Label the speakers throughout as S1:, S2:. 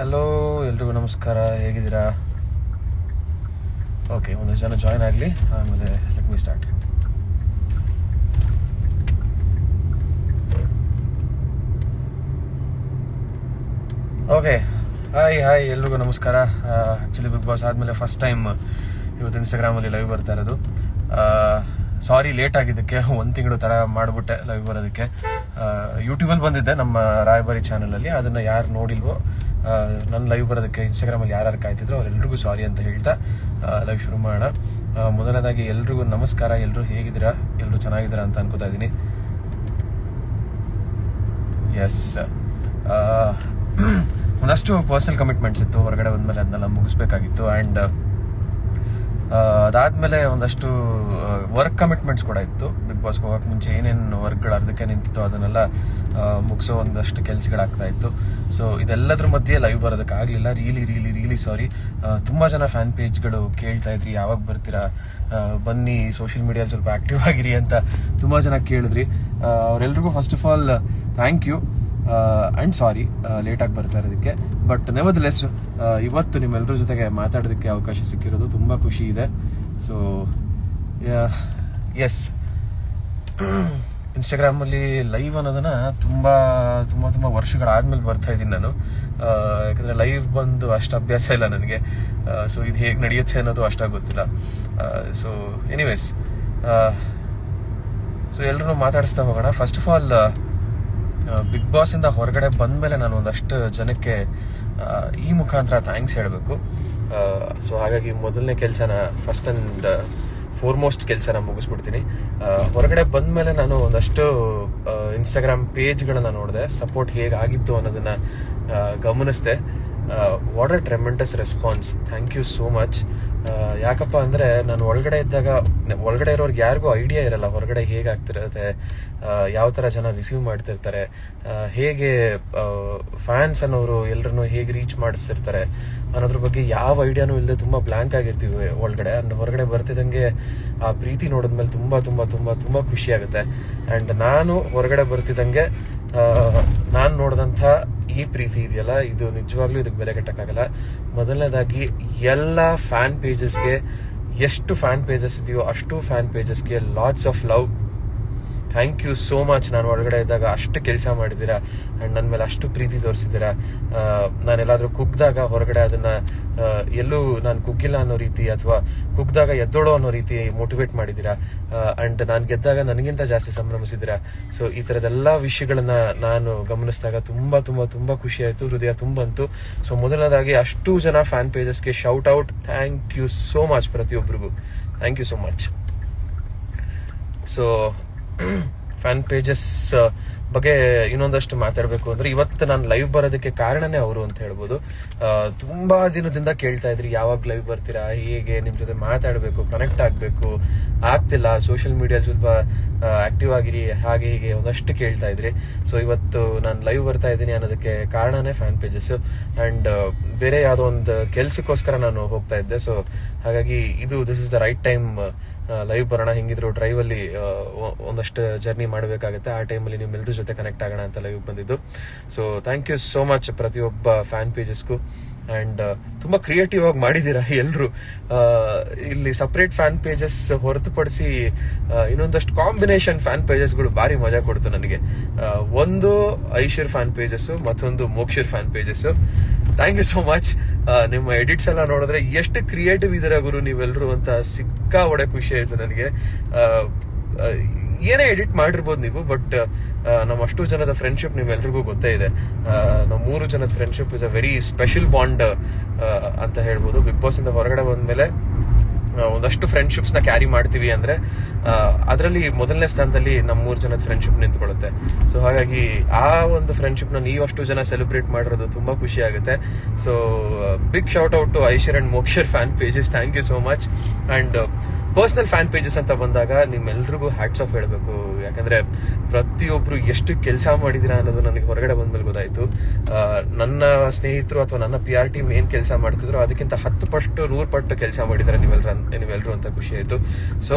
S1: Hello ಎಲ್ರಿಗೂ ನಮಸ್ಕಾರ. ಹೇಗಿದ್ದೀರಾ? ಓಕೆ ಒಂದಷ್ಟು ಜನ ಜಾಯ್ನ್ ಆಗಲಿ. ಆಮೇಲೆ let me start okay hi hi ಎಲ್ರಿಗೂ ನಮಸ್ಕಾರ. ಆ್ಯಕ್ಚುಲಿ ಬಿಗ್ ಬಾಸ್ ಆದಮೇಲೆ ಫಸ್ಟ್ ಟೈಮ್ ಇವತ್ತು ಇನ್ಸ್ಟಾಗ್ರಾಮಲ್ಲಿ ಲೈವ್ ಬರ್ತಾ ಇರೋದು. ಸಾರಿ ಲೇಟ್ ಆಗಿದ್ದಕ್ಕೆ ಒಂದು ತಿಂಗಳು ಥರ ಮಾಡಿಬಿಟ್ಟೆ ಲೈವ್ ಬರೋದಕ್ಕೆ. ಯೂಟ್ಯೂಬಲ್ಲಿ ಬಂದಿದ್ದೆ ನಮ್ಮ ರಾಯಬಾರಿ ಚಾನಲಲ್ಲಿ ಅದನ್ನು ಯಾರು ನೋಡಿಲ್ವೋ ನನ್ನ ಲೈವ್ ಬರೋದಕ್ಕೆ ಇನ್ಸ್ಟಾಗ್ರಾಮಲ್ಲಿ ಯಾರು ಕಾಯ್ತಿದ್ರು ಅವರೆಲ್ರಿಗೂ ಸಾರಿ ಅಂತ ಹೇಳ್ತಾ ಲೈವ್ ಶುರು ಮಾಡೋಣ. ಮೊದಲನೇದಾಗಿ ಎಲ್ರಿಗೂ ನಮಸ್ಕಾರ ಎಲ್ಲರೂ ಹೇಗಿದ್ದೀರಾ? ಎಲ್ಲರೂ ಚೆನ್ನಾಗಿದ್ದೀರಾ ಅಂತ ಅನ್ಕೋತಾ ಇದ್ದೀನಿ. ಎಸ್ ಒಂದಷ್ಟು ಪರ್ಸನಲ್ ಕಮಿಟ್ಮೆಂಟ್ಸ್ ಇತ್ತು, ಹೊರಗಡೆ ಬಂದಮೇಲೆ ಅದನ್ನೆಲ್ಲ ಮುಗಿಸ್ಬೇಕಾಗಿತ್ತು ಆ್ಯಂಡ್ ಅದಾದಮೇಲೆ ಒಂದಷ್ಟು ವರ್ಕ್ ಕಮಿಟ್ಮೆಂಟ್ಸ್ ಕೂಡ ಇತ್ತು. ಬಿಗ್ ಬಾಸ್ಗೆ ಹೋಗೋಕೆ ಮುಂಚೆ ಏನೇನು ವರ್ಕ್ಗಳು ಅರ್ಧಕ್ಕೆ ನಿಂತಿತ್ತು ಅದನ್ನೆಲ್ಲ ಮುಗಿಸೋ ಒಂದಷ್ಟು ಕೆಲಸಗಳಾಗ್ತಾ ಇತ್ತು. ಸೊ ಇದೆಲ್ಲದ್ರ ಮಧ್ಯೆ ಲೈವ್ ಬರೋದಕ್ಕಾಗಲಿಲ್ಲ ರೀಲಿ ರೀಲಿ ರೀಲಿ ಸಾರಿ ತುಂಬ ಜನ ಫ್ಯಾನ್ ಪೇಜ್ಗಳು ಕೇಳ್ತಾ ಇದ್ರಿ. ಯಾವಾಗ ಬರ್ತೀರಾ? ಬನ್ನಿ ಸೋಷಿಯಲ್ ಮೀಡಿಯಲ್ಲಿ ಸ್ವಲ್ಪ ಆಕ್ಟಿವ್ ಆಗಿರಿ ಅಂತ ತುಂಬ ಜನ ಕೇಳಿದ್ರಿ. ಅವರೆಲ್ರಿಗೂ first of all thank you and sorry ಲೇಟಾಗಿ ಬರ್ತಾ ಇರೋದಕ್ಕೆ. ಬಟ್ ನೆವರ್ ಲೆಸ್ ಇವತ್ತು ನಿಮ್ಮೆಲ್ಲರ ಜೊತೆಗೆ ಮಾತಾಡೋದಕ್ಕೆ ಅವಕಾಶ ಸಿಕ್ಕಿರೋದು ತುಂಬ ಖುಷಿ ಇದೆ. ಸೊ ಎಸ್ ಇನ್ಸ್ಟಾಗ್ರಾಮಲ್ಲಿ ಲೈವ್ ಅನ್ನೋದನ್ನ ತುಂಬ ತುಂಬ ತುಂಬ ವರ್ಷಗಳಾದ್ಮೇಲೆ ಬರ್ತಾ ಇದ್ದೀನಿ ನಾನು. ಯಾಕಂದರೆ ಲೈವ್ ಬಂದು ಅಷ್ಟು ಅಭ್ಯಾಸ ಇಲ್ಲ ನನಗೆ. ಸೊ ಇದು ಹೇಗೆ ನಡೆಯುತ್ತೆ ಅನ್ನೋದು ಅಷ್ಟಾಗಿ ಗೊತ್ತಿಲ್ಲ. ಸೊ ಎನಿವೇಸ್ ಸೊ ಎಲ್ಲರೂ ಮಾತಾಡಿಸ್ತಾ ಹೋಗೋಣ. ಫಸ್ಟ್ ಆಫ್ ಆಲ್ ಬಿಗ್ ಬಾಸಿಂದ ಹೊರಗಡೆ ಬಂದ್ಮೇಲೆ ನಾನು ಒಂದಷ್ಟು ಜನಕ್ಕೆ ಈ ಮುಖಾಂತರ ಥ್ಯಾಂಕ್ಸ್ ಹೇಳಬೇಕು. ಸೊ ಹಾಗಾಗಿ ಮೊದಲನೇ ಕೆಲಸನ ಫಸ್ಟ್ ಅಂಡ್ ಫೋರ್ಮೋಸ್ಟ್ ಕೆಲಸನ ಮುಗಿಸ್ಬಿಡ್ತೀನಿ. ಹೊರಗಡೆ ಹೊರಗಡೆ ಬಂದ್ಮೇಲೆ ನಾನು ಒಂದಷ್ಟು ಇನ್ಸ್ಟಾಗ್ರಾಮ್ ಪೇಜ್ಗಳನ್ನ ನೋಡಿದೆ. ಸಪೋರ್ಟ್ ಹೇಗಾಗಿತ್ತು ಅನ್ನೋದನ್ನ ಗಮನಿಸ್ದೆ. ಗಮನಿಸಿದೆ what a tremendous response thank you so much ಯಾಕಪ್ಪ ಅಂದರೆ ನಾನು ಒಳಗಡೆ ಇದ್ದಾಗ ಒಳಗಡೆ ಇರೋರ್ಗೆ ಯಾರಿಗೂ ಐಡಿಯಾ ಇರಲ್ಲ ಹೊರಗಡೆ ಹೇಗಾಗ್ತಿರತ್ತೆ ಯಾವ ಥರ ಜನ ರಿಸೀವ್ ಮಾಡ್ತಿರ್ತಾರೆ ಹೇಗೆ ಫ್ಯಾನ್ಸ್ ಅನ್ನೋರು ಎಲ್ಲರನ್ನು ಹೇಗೆ ರೀಚ್ ಮಾಡಿಸ್ತಿರ್ತಾರೆ ಅನ್ನೋದ್ರ ಬಗ್ಗೆ ಯಾವ ಐಡಿಯಾನೂ ಇಲ್ಲದೆ ತುಂಬ ಬ್ಲ್ಯಾಂಕ್ ಆಗಿರ್ತೀವಿ ಒಳಗಡೆ. ಅಂಡ್ ಹೊರಗಡೆ ಬರ್ತಿದ್ದಂಗೆ ಆ ಪ್ರೀತಿ ನೋಡಿದ್ಮೇಲೆ ತುಂಬ ತುಂಬ ತುಂಬ ತುಂಬ ಖುಷಿ ಆಗುತ್ತೆ. ಆ್ಯಂಡ್ ನಾನು ಹೊರಗಡೆ ಬರ್ತಿದ್ದಂಗೆ ನಾನು ನೋಡಿದಂಥ ಈ ಪ್ರೀತಿ ಇದೆಯಲ್ಲ? ಇದು ನಿಜವಾಗ್ಲೂ ಇದಕ್ಕೆ ಬೆಲೆ ಕಟ್ಟಕ್ಕಾಗಲ್ಲ. ಮೊದಲನೇದಾಗಿ, ಎಲ್ಲ ಫ್ಯಾನ್ ಪೇಜಸ್ಗೆ ಎಷ್ಟು ಫ್ಯಾನ್ ಪೇಜಸ್ ಇದೆಯೋ ಅಷ್ಟು fan ಪೇಜಸ್ಗೆ lots of love thank you so much ನಾನು ಒಳಗಡೆ ಇದ್ದಾಗ ಅಷ್ಟು ಕೆಲಸ ಮಾಡಿದ್ದೀರಾ? ಆ್ಯಂಡ್ ನನ್ನ ಮೇಲೆ ಅಷ್ಟು ಪ್ರೀತಿ ತೋರಿಸಿದ್ದೀರಾ? ನಾನೆಲ್ಲಾದರೂ ಕುಗ್ದಾಗ ಹೊರಗಡೆ ಅದನ್ನು ಎಲ್ಲೂ ನಾನು ಕುಗ್ಗಿಲ್ಲ ಅನ್ನೋ ರೀತಿ ಅಥವಾ ಕುಗ್ದಾಗ ಎದ್ದೋಳೋ ಅನ್ನೋ ರೀತಿ ಮೋಟಿವೇಟ್ ಮಾಡಿದ್ದೀರಾ? ಆ್ಯಂಡ್ ನಾನು ಗೆದ್ದಾಗ ನನಗಿಂತ ಜಾಸ್ತಿ ಸಂಭ್ರಮಿಸಿದ್ದೀರಾ? ಸೊ ಈ ಥರದೆಲ್ಲ ವಿಷಯಗಳನ್ನ ನಾನು ಗಮನಿಸಿದಾಗ ತುಂಬ ತುಂಬ ತುಂಬ ಖುಷಿ ಆಯಿತು. ಹೃದಯ ತುಂಬಂತು. ಸೊ ಮೊದಲನೇದಾಗಿ ಅಷ್ಟು ಜನ fan ಪೇಜಸ್ಗೆ shout out thank you so much ಪ್ರತಿಯೊಬ್ಬರಿಗೂ thank you so much so fan pages ಬಗ್ಗೆ ಇನ್ನೊಂದಷ್ಟು ಮಾತಾಡಬೇಕು ಅಂದ್ರೆ ಇವತ್ತು ನಾನು ಲೈವ್ ಬರೋದಕ್ಕೆ ಕಾರಣನೇ ಅವರು ಅಂತ ಹೇಳ್ಬೋದು. ತುಂಬಾ ದಿನದಿಂದ ಕೇಳ್ತಾ ಇದ್ರಿ, ಯಾವಾಗ ಲೈವ್ ಬರ್ತೀರಾ, ಹೇಗೆ, ನಿಮ್ ಜೊತೆ ಮಾತಾಡಬೇಕು ಕನೆಕ್ಟ್ ಆಗಬೇಕು, ಆಗ್ತಿಲ್ಲ ಸೋಷಿಯಲ್ ಮೀಡಿಯಾ ಸ್ವಲ್ಪ ಆಕ್ಟಿವ್ ಆಗಿರಿ, ಹಾಗೆ ಹೀಗೆ ಒಂದಷ್ಟು ಕೇಳ್ತಾ ಇದ್ರಿ. ಸೊ ಇವತ್ತು ನಾನು ಲೈವ್ ಬರ್ತಾ ಇದ್ದೀನಿ ಅನ್ನೋದಕ್ಕೆ ಕಾರಣನೇ ಫ್ಯಾನ್ ಪೇಜಸ್ ಅಂಡ್ ಬೇರೆ ಯಾವುದೋ ಒಂದು ಕೆಲ್ಸಕ್ಕೋಸ್ಕರ ನಾನು ಹೋಗ್ತಾ ಇದ್ದೆ. ಸೊ ಹಾಗಾಗಿ ಇದು this is the right time live ಬರೋಣ ಹೆಂಗಿದ್ರು ಡ್ರೈವ್ ಅಲ್ಲಿ ಆ, ಒಂದಷ್ಟು ಜರ್ನಿ ಮಾಡಬೇಕಾಗುತ್ತೆ. ಆ ಟೈಮಲ್ಲಿ ನಿಮ್ಮೆಲ್ಲರ ಜೊತೆ ಕನೆಕ್ಟ್ ಆಗೋಣ ಅಂತ ಲೈವ್ ಬಂದಿದ್ದು. So thank you so much ಪ್ರತಿಯೊಬ್ಬ ಫ್ಯಾನ್ ಪೇಜಸ್ಗೂ ಅಂಡ್ ತುಂಬಾ ಕ್ರಿಯೇಟಿವ್ ಆಗಿ ಮಾಡಿದ್ದೀರಾ ಎಲ್ಲರೂ ಇಲ್ಲಿ ಸಪ್ರೇಟ್ ಫ್ಯಾನ್ ಪೇಜಸ್ ಹೊರತುಪಡಿಸಿ ಇನ್ನೊಂದಷ್ಟು ಕಾಂಬಿನೇಷನ್ ಫ್ಯಾನ್ ಪೇಜಸ್ಗಳು ಭಾರಿ ಮಜಾ ಕೊಡ್ತು ನನಗೆ. ಒಂದು ಐಶ್ವರ್ ಫ್ಯಾನ್ ಪೇಜಸ್ ಮತ್ತೊಂದು Mokshar fan pages thank you so much ನಿಮ್ಮ ಎಡಿಟ್ಸ್ ಎಲ್ಲ ನೋಡಿದ್ರೆ ಎಷ್ಟು ಕ್ರಿಯೇಟಿವ್ ಇದರ ಗುರು ನೀವೆಲ್ಲರೂ ಅಂತ ಸಿಕ್ಕಾ ಒಡೆ ಖುಷಿ ಆಯ್ತು ನನಗೆ ಏನೇ ಎಡಿಟ್ ಮಾಡಿರ್ಬೋದು ನೀವು ಬಟ್ ನಮ್ಮ ಅಷ್ಟು ಜನದ ಫ್ರೆಂಡ್ಶಿಪ್ ನಿಮ್ಮೆಲ್ರಿಗೂ ಗೊತ್ತೇ ಇದೆ. ನಮ್ಮ ಮೂರು ಜನದ friendship is a very special bond ಅಂತ ಹೇಳ್ಬೋದು. ಬಿಗ್ ಬಾಸ್ ಇಂದ ಹೊರಗಡೆ ಬಂದ್ಮೇಲೆ ಆ, ಒಂದಷ್ಟು ಫ್ರೆಂಡ್ಶಿಪ್ಸ್ನ ಕ್ಯಾರಿ ಮಾಡ್ತೀವಿ ಅಂದ್ರೆ ಅದರಲ್ಲಿ ಮೊದಲನೇ ಸ್ಥಾನದಲ್ಲಿ ನಮ್ಮ ಮೂರು ಜನದ ಫ್ರೆಂಡ್ಶಿಪ್ ನಿಂತ್ಕೊಳ್ಳುತ್ತೆ. ಸೊ ಹಾಗಾಗಿ ಆ ಒಂದು ಫ್ರೆಂಡ್ಶಿಪ್ನ ನೀವಷ್ಟು ಜನ ಸೆಲೆಬ್ರೇಟ್ ಮಾಡಿರೋದು ತುಂಬಾ ಖುಷಿ ಆಗುತ್ತೆ. So big shout out to Aishar and Mokshar fan pages thank you so much and personal fan pages ಅಂತ ಬಂದಾಗ ನಿಮ್ಮೆಲ್ರಿಗೂ ಹ್ಯಾಟ್ಸ್ ಆಫ್ ಹೇಳಬೇಕು. ಯಾಕಂದ್ರೆ ಪ್ರತಿಯೊಬ್ರು ಎಷ್ಟು ಕೆಲಸ ಮಾಡಿದಿರಾ ಅನ್ನೋದು ನನಗೆ ಹೊರಗಡೆ ಬಂದ್ಮೇಲೆ ಗೊತ್ತಾಯ್ತು. ನನ್ನ ಸ್ನೇಹಿತರು ಅಥವಾ ನನ್ನ ಪಿ ಆರ್ ಟೀಮ್ ಏನ್ ಕೆಲಸ ಮಾಡ್ತಿದ್ರು ಅದಕ್ಕಿಂತ ಹತ್ತು ಪಟ್ಟು, ನೂರು ಪಟ್ಟು ಕೆಲಸ ಮಾಡಿದ್ದಾರೆ ನೀವೆಲ್ಲರ ನೀವೆಲ್ಲರೂ ಅಂತ ಖುಷಿ ಆಯ್ತು. So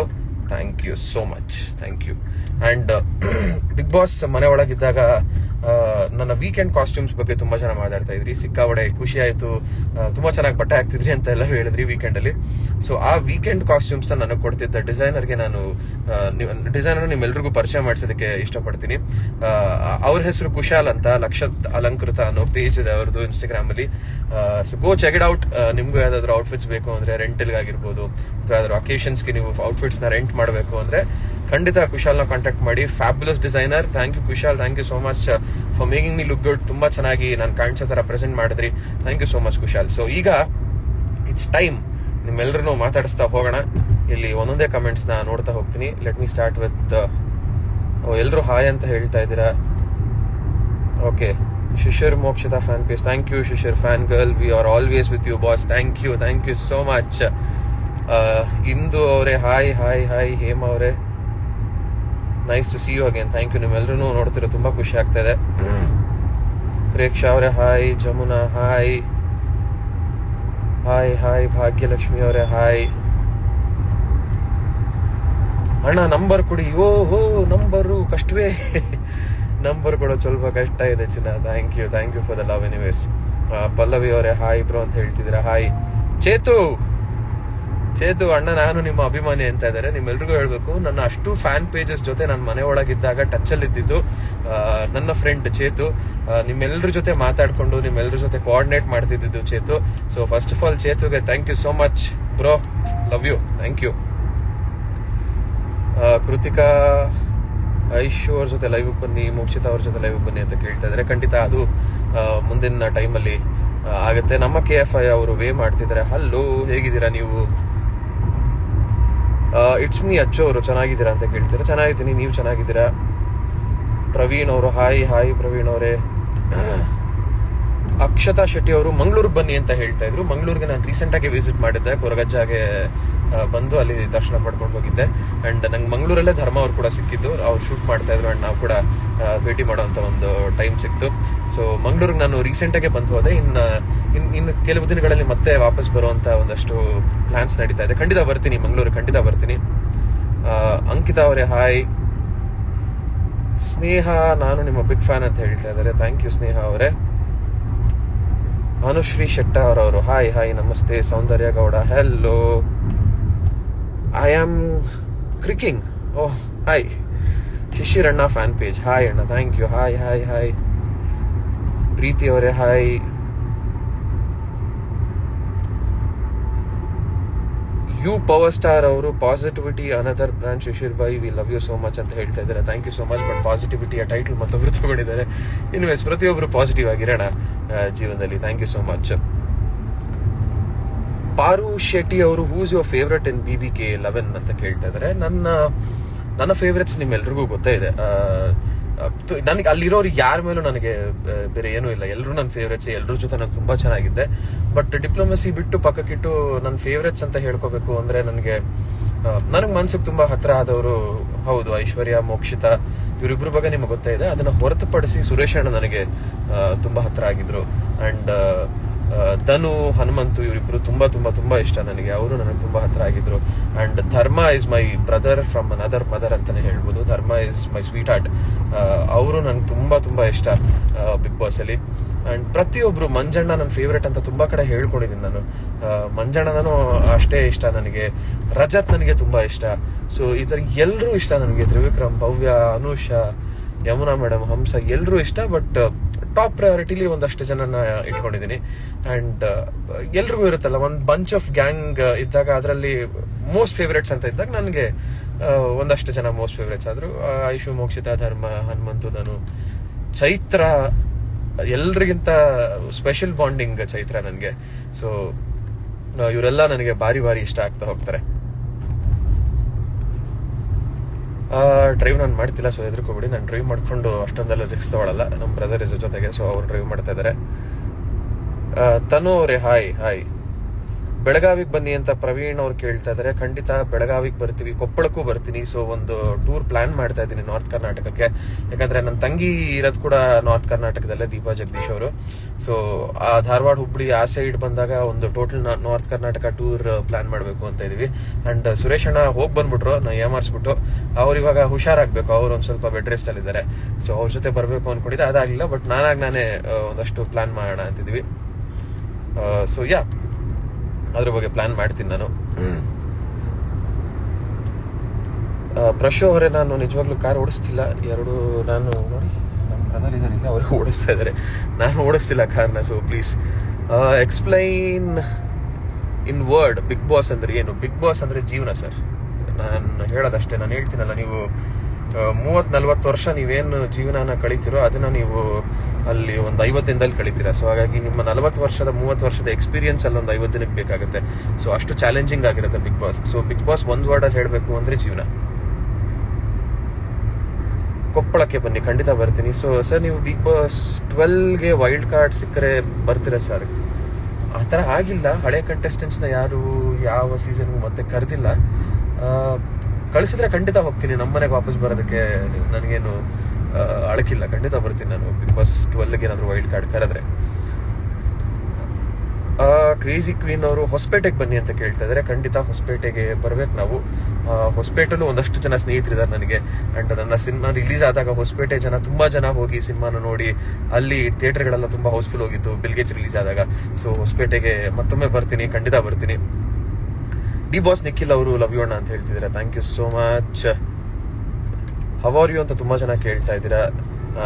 S1: thank you so much thank you and big boss ಮನೆ ಒಳಗಿದ್ದಾಗ ನನ್ನ ವೀಕೆಂಡ್ ಕಾಸ್ಟ್ಯೂಮ್ಸ್ ಬಗ್ಗೆ ತುಂಬಾ ಜನ ಮಾತಾಡ್ತಾ ಇದ್ರಿ. ಸಿಕ್ಕಾಬಡೆ ಖುಷಿ ಆಯ್ತು. ತುಂಬಾ ಚೆನ್ನಾಗಿ ಬಟ್ಟೆ ಹಾಕ್ತಿದ್ರಿ ಅಂತ ಎಲ್ಲ ಹೇಳಿದ್ರಿ ವೀಕೆಂಡ್ ಅಲ್ಲಿ. ಸೊ ಆ ವೀಕೆಂಡ್ ಕಾಸ್ಟ್ಯೂಮ್ಸ್ ನನಗೆ ಕೊಡ್ತಿದ್ದ ಡಿಸೈನರ್ಗೆ ನಾನು ಡಿಸೈನರ್ ನಿಮ್ಮೆಲ್ಲರಿಗೂ ಪರಿಚಯ ಮಾಡಿಸೋದಕ್ಕೆ ಇಷ್ಟಪಡ್ತೀನಿ. ಅವ್ರ ಹೆಸರು ಕುಶಾಲ್ ಅಂತ, ಲಕ್ಷತ್ ಅಲಂಕೃತ ಅನ್ನೋ ಪೇಜ್ ಇದೆ ಅವ್ರದ್ದು ಇನ್ಸ್ಟಾಗ್ರಾಮ್ ಅಲ್ಲಿ. So go check it out ನಿಮ್ಗೂ ಯಾವ್ದಾದ್ರು ಔಟ್ಫಿಟ್ಸ್ ಬೇಕು ಅಂದ್ರೆ ರೆಂಟಲ್ ಆಗಿರ್ಬೋದು ಅಥವಾ ಯಾವ್ದಾದ್ರು ಅಕೇಶನ್ಸ್ಗೆ ನೀವು ಔಟ್ಫಿಟ್ಸ್ನ ರೆಂಟ್ ಮಾಡಬೇಕು ಅಂದ್ರೆ ಖಂಡಿತ ಕುಶಾಲ್ನ ಕಾಂಟ್ಯಾಕ್ಟ್ ಮಾಡಿ. Fabulous designer thank you Kushal. Thank you so much for making me look good ತುಂಬಾ ಚೆನ್ನಾಗಿ ನಾನು ಕಾಣಿಸೋ ಥರ ಪ್ರೆಸೆಂಟ್ ಮಾಡಿದ್ರಿ. Thank you so much Kushal. So ಈಗ ಇಟ್ಸ್ ಟೈಮ್ ನಿಮ್ಮೆಲ್ಲರೂ ಮಾತಾಡಿಸ್ತಾ ಹೋಗೋಣ. ಇಲ್ಲಿ ಒಂದೊಂದೇ ಕಮೆಂಟ್ಸ್ನ ನೋಡ್ತಾ ಹೋಗ್ತೀನಿ. ಲೆಟ್ ಮಿ ಸ್ಟಾರ್ಟ್ ವಿತ್ ಎಲ್ಲರೂ ಹಾಯ್ ಅಂತ ಹೇಳ್ತಾ ಇದ್ದೀರಾ? Okay Shishir Mokshita fan page thank you Shishir fan girl we are always with you boss thank you thank you so much ಇಂದು ಅವರೇ ಹಾಯ್ ಹಾಯ್ ಹಾಯ್ ಹೇಮ ಅವರೇ. Nice to see you again thank you ನಿಮ್ಮೆಲ್ಲರೂ ನೋಡ್ತಿರೋ ತುಂಬ ಖುಷಿ ಆಗ್ತಾ ಇದೆ. ಪ್ರೇಕ್ಷಾ ಅವರೇ hi Jamuna hi hi hi Bhagyalakshmi ಅವರೇ hi ಅಣ್ಣ ನಂಬರ್ ಕೊಡಿ. ಓ ಹೋ ನಂಬರು ಕಷ್ಟವೇ. ನಂಬರ್ ಕೊಡೋದು ಸ್ವಲ್ಪ ಕಷ್ಟ ಇದೆ ಚಿನ್ನ. Thank you thank you for the love anyways Pallavi ಅವರೇ ಹಾಯ್ ಬ್ರೋ ಅಂತ ಹೇಳ್ತಿದ್ದೀರಾ? ಹಾಯ್ ಚೇತು! ಚೇತು ಅಣ್ಣ, ನಾನು ನಿಮ್ಮ ಅಭಿಮಾನಿ ಅಂತ ಇದ್ದಾರೆ. ನಿಮ್ಮೆಲ್ರಿಗೂ ಹೇಳಬೇಕು, ನನ್ನ ಅಷ್ಟು ಫ್ಯಾನ್ ಪೇಜಸ್ ಜೊತೆ ನನ್ನ ಮನೆ ಒಳಗಿದ್ದಾಗ ಟಚ್ ಅಲ್ಲಿ ಇದ್ದಿದ್ದು ನನ್ನ ಫ್ರೆಂಡ್ ಚೇತು. ನಿಮ್ಮೆಲ್ಲರ ಜೊತೆ ಮಾತಾಡ್ಕೊಂಡು ನಿಮ್ಮೆಲ್ಲರ ಜೊತೆ coordinate ಮಾಡ್ತಿದ್ದಿದ್ದು Chethu. So first of all ಚೇತುಗೆ thank you so much bro love you thank you Krithika, Aishu ಅವ್ರ ಜೊತೆ ಲೈವ್ ಬನ್ನಿ, ಮುಕ್ಷಿತ ಅವ್ರ ಜೊತೆ ಲೈವ್ ಬನ್ನಿ ಅಂತ ಕೇಳ್ತಾ ಇದ್ದಾರೆ. ಖಂಡಿತ ಅದು ಮುಂದಿನ ಟೈಮಲ್ಲಿ ಆಗುತ್ತೆ. ನಮ್ಮ ಕೆ ಎಫ್ ಐ ಅವರು ವೇ ಮಾಡ್ತಿದ್ದಾರೆ. ಹಲೋ ಹೇಗಿದ್ದೀರಾ ನೀವು? ಇಟ್ಸ್ ಮೀ ಅಚ್ಚು ಅವರು ಚೆನ್ನಾಗಿದ್ದೀರಾ ಅಂತ ಕೇಳ್ತೀರಾ. ಚೆನ್ನಾಗಿದ್ದೀನಿ, ನೀವು ಚೆನ್ನಾಗಿದ್ದೀರಾ? ಪ್ರವೀಣ್ ಅವರು ಹಾಯ್ ಹಾಯ್ ಪ್ರವೀಣ್ ಅವರೇ. ಅಕ್ಷತಾ ಶೆಟ್ಟಿ ಅವರು ಮಂಗಳೂರಿಗೆ ಬನ್ನಿ ಅಂತ ಹೇಳ್ತಾ ಇದ್ರು. ಮಂಗಳೂರಿಗೆ ನಾನು ರೀಸೆಂಟ್ ಆಗಿ ವಿಸಿಟ್ ಮಾಡಿದ್ದೆ. ಕೊರಗಜ್ಜಾಗೆ ಬಂದು ಅಲ್ಲಿ ದರ್ಶನ ಪಡ್ಕೊಂಡು ಹೋಗಿದ್ದೆ. ಅಂಡ್ ನಂಗೆ ಮಂಗಳೂರಲ್ಲೇ ಧರ್ಮ ಅವ್ರು ಕೂಡ ಸಿಕ್ಕಿದ್ದು. ಅವ್ರು ಶೂಟ್ ಮಾಡ್ತಾ ಇದ್ರು. ಅಂಡ್ ನಾವು ಕೂಡ ಭೇಟಿ ಮಾಡುವಂಥ ಒಂದು ಟೈಮ್ ಸಿಕ್ತು. ಸೊ ಮಂಗಳೂರಿಗೆ ನಾನು ರೀಸೆಂಟ್ ಆಗಿ ಬಂದು ಹೋದೆ. ಇನ್ನು ಇನ್ ಇನ್ನು ಕೆಲವು ದಿನಗಳಲ್ಲಿ ಮತ್ತೆ ವಾಪಸ್ ಬರುವಂತ ಒಂದಷ್ಟು ಪ್ಲಾನ್ಸ್ ನಡೀತಾ ಇದೆ. ಖಂಡಿತ ಬರ್ತೀನಿ. ಮಂಗಳೂರು ಖಂಡಿತ ಬರ್ತೀನಿ. ಅಂಕಿತಾ ಅವರೇ ಹಾಯ್ ಸ್ನೇಹ, ನಾನು ನಿಮ್ಮ ಬಿಗ್ ಫ್ಯಾನ್ ಅಂತ ಹೇಳ್ತಾ ಇದ್ದಾರೆ ಥ್ಯಾಂಕ್ ಯು ಸ್ನೇಹ ಅವರೇ. ಅನುಶ್ರೀ ಶೆಟ್ಟ ಅವರವರು ಹಾಯ್ ಹಾಯ್ ನಮಸ್ತೆ, Soundarya Gowda. Hello I am creaking oh hi ಶಿಶಿರಣ್ಣ fan page hi ಅಣ್ಣ thank you hi hi hi Preethi ಅವರೇ ಹಾಯ್ ಯು ಪವರ್ ಸ್ಟಾರ್ ಅವರು positivity another brand Shishir by we love you so much ಅಂತ ಹೇಳ್ತಾ ಇದ್ದಾರೆ. Thank you so much but ಪಾಸಿಟಿವಿಟಿಯ title ಮತ್ತೊಬ್ಬರು ತಗೊಂಡಿದ್ದಾರೆ. ಇನ್ವೆಸ್ ಪ್ರತಿಯೊಬ್ಬರು ಪಾಸಿಟಿವ್ ಆಗಿರೋಣ ಆ, ಜೀವನದಲ್ಲಿ. Thank you so much Paru Shetty ಅವರು who's your favourite in B B K eleven ಅಂತ ಕೇಳ್ತಾ ಇದ್ದಾರೆ. ನನ್ನ ನನ್ನ ಫೇವ್ರೆಟ್ಸ್ ನಿಮ್ಮೆಲ್ರಿಗೂ ಗೊತ್ತೇ ಇದೆ. ನನಗೆ ಅಲ್ಲಿರೋರು ಯಾರ ಮೇಲೂ ನನಗೆ ಬೇರೆ ಏನೂ ಇಲ್ಲ. ಎಲ್ಲರೂ ನನ್ನ ಫೇವ್ರೆಟ್ಸ್ ಎಲ್ಲರ ಜೊತೆ ನಾನು ತುಂಬಾ ಚೆನ್ನಾಗಿದ್ದೆ. ಬಟ್ ಡಿಪ್ಲೊಮಸಿ ಬಿಟ್ಟು ಪಕ್ಕಕ್ಕಿಟ್ಟು ನನ್ನ ಫೇವ್ರೆಟ್ಸ್ ಅಂತ ಹೇಳ್ಕೋಬೇಕು ಅಂದ್ರೆ ನನಗೆ ನನಗೆ ಮನ್ಸಿಗೆ ತುಂಬಾ ಹತ್ರ ಆದವರು ಹೌದು, ಐಶ್ವರ್ಯ, ಮೋಕ್ಷಿತಾ ಇವರಿಬ್ಬರ ಬಗ್ಗೆ ನಿಮಗೆ ಗೊತ್ತೇ ಇದೆ. ಅದನ್ನ ಹೊರತುಪಡಿಸಿ ಸುರೇಶ್ ಅಣ್ಣ ನನಗೆ ತುಂಬ ಹತ್ರ ಆಗಿದ್ರು. ಅಂಡ್ ಧನು ಹನುಮಂತು ಇವರಿಬ್ರು ತುಂಬಾ ತುಂಬಾ ತುಂಬಾ ಇಷ್ಟ ನನಗೆ. ಅವರು ನನಗೆ ತುಂಬಾ ಹತ್ರ ಆಗಿದ್ರು. And Dharma is my brother from another mother ಅಂತಾನೆ ಹೇಳ್ಬೋದು. ಧರ್ಮ ಇಸ್ ಮೈ ಸ್ವೀಟ್ ಹಾರ್ಟ್ ಅವರು ನನಗೆ ತುಂಬಾ ತುಂಬಾ ಇಷ್ಟ ಬಿಗ್ ಬಾಸ್ ಅಲ್ಲಿ. ಅಂಡ್ ಪ್ರತಿಯೊಬ್ರು, ಮಂಜಣ್ಣ ನನ್ನ ಫೇವ್ರೆಟ್ ಅಂತ ತುಂಬಾ ಕಡೆ ಹೇಳ್ಕೊಂಡಿದ್ದೀನಿ ನಾನು. ಮಂಜಣ್ಣನೂ ಅಷ್ಟೇ ಇಷ್ಟ ನನಗೆ. ರಜತ್ ನನಗೆ ತುಂಬಾ ಇಷ್ಟ. ಸೊ ಈ ಥರ ಎಲ್ಲರೂ ಇಷ್ಟ ನನಗೆ. ತ್ರಿವಿಕ್ರಮ್, ಭವ್ಯ, ಅನುಷ, ಯಮುನಾ ಮೇಡಮ್, ಹಂಸ ಎಲ್ಲರೂ ಇಷ್ಟ ಬಟ್ ಟಾಪ್ ಪ್ರಯಾರಿಟಿಲಿ ಒಂದಷ್ಟು ಜನನ ಇಟ್ಕೊಂಡಿದ್ದೀನಿ. ಅಂಡ್ ಎಲ್ರಿಗೂ ಇರುತ್ತಲ್ಲ, ಒಂದು ಬಂಚ್ ಆಫ್ ಗ್ಯಾಂಗ್ ಇದ್ದಾಗ ಅದರಲ್ಲಿ ಮೋಸ್ಟ್ ಫೇವ್ರೇಟ್ಸ್ ಅಂತ ಇದ್ದಾಗ ನನಗೆ ಒಂದಷ್ಟು ಜನ ಮೋಸ್ಟ್ ಫೇವ್ರೇಟ್ಸ್ ಆದ್ರು. ಆಯುಷು ಮೋಕ್ಷಿತ ಧರ್ಮ ಹನುಮಂತು ನಾನು ಚೈತ್ರ, ಎಲ್ರಿಗಿಂತ ಸ್ಪೆಷಲ್ ಬಾಂಡಿಂಗ್ ಚೈತ್ರ ನನಗೆ. ಸೊ ಇವರೆಲ್ಲ ನನಗೆ ಬಾರಿ ಬಾರಿ ಇಷ್ಟ ಆಗ್ತಾ ಹೋಗ್ತಾರೆ. ಡ್ರೈವ್ ನಾನು ಮಾಡ್ತಿಲ್ಲ ಸೊ ಹೆದರ್ಕೋಬಿಡಿ. ನಾನು ಡ್ರೈವ್ ಮಾಡಿಕೊಂಡು ಅಷ್ಟೊಂದೆಲ್ಲ ರಿಕ್ಸ್ ತಗೊಳಲ್ಲ. ನಮ್ಮ ಬ್ರದರ್ ಇಸ್ ಜೊತೆಗೆ ಸೊ ಅವ್ರು ಡ್ರೈವ್ ಮಾಡ್ತಾ ಇದ್ದಾರೆ ತನು ಅವರೇ ಹಾಯ್ ಹಾಯ್ ಬೆಳಗಾವಿಗೆ ಬನ್ನಿ ಅಂತ ಪ್ರವೀಣ್ ಅವ್ರು ಕೇಳ್ತಾ ಇದಾರೆ. ಖಂಡಿತ ಬೆಳಗಾವಿಗೆ ಬರ್ತೀವಿ, ಕೊಪ್ಪಳಕ್ಕೂ ಬರ್ತೀನಿ. ಸೊ ಒಂದು ಟೂರ್ ಪ್ಲಾನ್ ಮಾಡ್ತಾ ಇದ್ದೀನಿ ನಾರ್ತ್ ಕರ್ನಾಟಕಕ್ಕೆ ಯಾಕಂದ್ರೆ ನನ್ನ ತಂಗಿ ಇರೋದು ಕೂಡ ನಾರ್ತ್ ಕರ್ನಾಟಕದಲ್ಲೇ ದೀಪಾ ಜಗದೀಶ್ ಅವರು. ಸೊ ಆ ಧಾರವಾಡ ಹುಬ್ಳಿ ಆ ಸೈಡ್ ಬಂದಾಗ ಒಂದು total north Karnataka tour plan ಮಾಡಬೇಕು ಅಂತ ಇದೀವಿ. ಅಂಡ್ ಸುರೇಶ್ ಅಣ್ಣ ಹೋಗಿ ಬಂದ್ಬಿಟ್ರು, ನಾ ಏಮಾರಿಸ್ಬಿಟ್ಟು ಅವ್ರು ಇವಾಗ ಹುಷಾರಾಗಬೇಕು, ಅವ್ರು ಒಂದು ಸ್ವಲ್ಪ ಬೆಡ್ ರೆಸ್ಟ್ ಅಲ್ಲಿದ್ದಾರೆ. ಸೊ ಅವ್ರ ಜೊತೆ ಬರಬೇಕು ಅನ್ಕೊಂಡಿದ್ದೆ, ಅದಾಗಲಿಲ್ಲ ಬಟ್ ನಾನಾಗ ನಾನೇ ಒಂದಷ್ಟು ಪ್ಲಾನ್ ಮಾಡೋಣ ಅಂತಿದ್ವಿ ಸೊ ಯಾ ಅದ್ರ ಬಗ್ಗೆ ಪ್ಲಾನ್ ಮಾಡ್ತೀನಿ ನಾನು. ಪ್ರಶು ಅವರೇ ನಾನು ನಿಜವಾಗ್ಲೂ ಕಾರ್ ಓಡಿಸ್ತಿಲ್ಲ. ಎರಡು ನಾನು ನೋಡಿ, ನಮ್ಮ ಬ್ರದರ್ ಇದ್ದಾರೆ ಇಲ್ಲ, ಅವರು ಓಡಿಸ್ತಾ ಇದ್ದಾರೆ ನಾನು ಓಡಿಸ್ತಿಲ್ಲ ಕಾರ್ನ so please explain in word big boss ಅಂದ್ರೆ ಏನು? ಬಿಗ್ ಬಾಸ್ ಅಂದ್ರೆ ಜೀವನ ಸರ್. ನಾನು ಹೇಳೋದಷ್ಟೇ, ನಾನು ಹೇಳ್ತೀನಲ್ಲ, ನೀವು ಮೂವತ್ ನಲ್ವತ್ತು ವರ್ಷ ನೀವೇನು ಜೀವನನ ಕಳೀತಿರೋ ಅದನ್ನ ನೀವು ಅಲ್ಲಿ ಒಂದು ಐವತ್ತು ದಿನದಲ್ಲಿ ಕಳೀತೀರಾ. ಸೊ ಹಾಗಾಗಿ ನಿಮ್ಮ ನಲವತ್ತು ವರ್ಷದ, ಮೂವತ್ತು ವರ್ಷದ ಎಕ್ಸ್ಪೀರಿಯನ್ಸ್ ಅಲ್ಲಿ ಒಂದು ಐವತ್ತು ದಿನಕ್ಕೆ ಬೇಕಾಗುತ್ತೆ. ಸೊ ಅಷ್ಟು ಚಾಲೆಂಜಿಂಗ್ ಆಗಿರುತ್ತೆ big boss so big boss ಒಂದು ವರ್ಡಲ್ಲಿ ಹೇಳಬೇಕು ಅಂದ್ರೆ ಜೀವನ. ಕೊಪ್ಪಳಕ್ಕೆ ಬನ್ನಿ, ಖಂಡಿತ ಬರ್ತೀನಿ. ಸೊ ಸರ್ ನೀವು ಬಿಗ್ ಬಾಸ್ ಟ್ವೆಲ್ಗೆ ವೈಲ್ಡ್ ಕಾರ್ಡ್ ಸಿಕ್ಕರೆ ಬರ್ತೀರಾ ಸರ್ ಆ ಥರ ಆಗಿಲ್ಲ. ಹಳೆ ಕಂಟೆಸ್ಟೆಂಟ್ಸ್ನ ಯಾರು, ಯಾವ ಸೀಸನ್ಗೂ ಮತ್ತೆ ಕರೆದಿಲ್ಲ. ಕಳಿಸಿದ್ರೆ ಖಂಡಿತ ಹೋಗ್ತೀನಿ. ನಮ್ಮನೆಗೆ ವಾಪಸ್ ಬರೋದಕ್ಕೆ ನನಗೇನು ಅಳಕಿಲ್ಲ. ಖಂಡಿತ ಬರ್ತೀನಿ ನಾನು. ಬಿಗ್ ಬಾಸ್ ಟ್ವೆಲ್ಗೆ ಏನಾದರೂ ವೈಲ್ಡ್ ಕಾರ್ಡ್ ಕರೆದ್ರೆ. ಕ್ರೇಜಿ ಕ್ವೀನ್ ಅವರು ಹೊಸಪೇಟೆಗೆ ಬನ್ನಿ ಅಂತ ಕೇಳ್ತಾ ಇದ್ದಾರೆ ಖಂಡಿತ ಹೊಸಪೇಟೆಗೆ ಬರಬೇಕು ನಾವು. ಹೊಸಪೇಟೆಲ್ಲೂ ಒಂದಷ್ಟು ಜನ ಸ್ನೇಹಿತರಿದ್ದಾರೆ ನನಗೆ. ಅಂಡ್ ನನ್ನ ಸಿನಿಮಾ ರಿಲೀಸ್ ಆದಾಗ ಹೊಸಪೇಟೆ ಜನ, ತುಂಬ ಜನ ಹೋಗಿ ಸಿನಿಮಾನ ನೋಡಿ, ಅಲ್ಲಿ ಥಿಯೇಟರ್ಗಳೆಲ್ಲ ತುಂಬ ಹೌಸ್ಫುಲ್ ಹೋಗಿತ್ತು ಬಿಲ್ಗೇಜ್ ರಿಲೀಸ್ ಆದಾಗ. ಸೊ ಹೊಸಪೇಟೆಗೆ ಮತ್ತೊಮ್ಮೆ ಬರ್ತೀನಿ. ಖಂಡಿತ ಬರ್ತೀನಿ. ಡಿ ಬಾಸ್ ನಿಖಿಲ್ ಅವರು ಲವ್ ಯು ಅಣ್ಣ ಅಂತ ಹೇಳ್ತಿದ್ದಾರೆ thank you so much how are ಅಂತ ತುಂಬಾ ಜನ ಕೇಳ್ತಾ ಇದ್ದೀರಾ?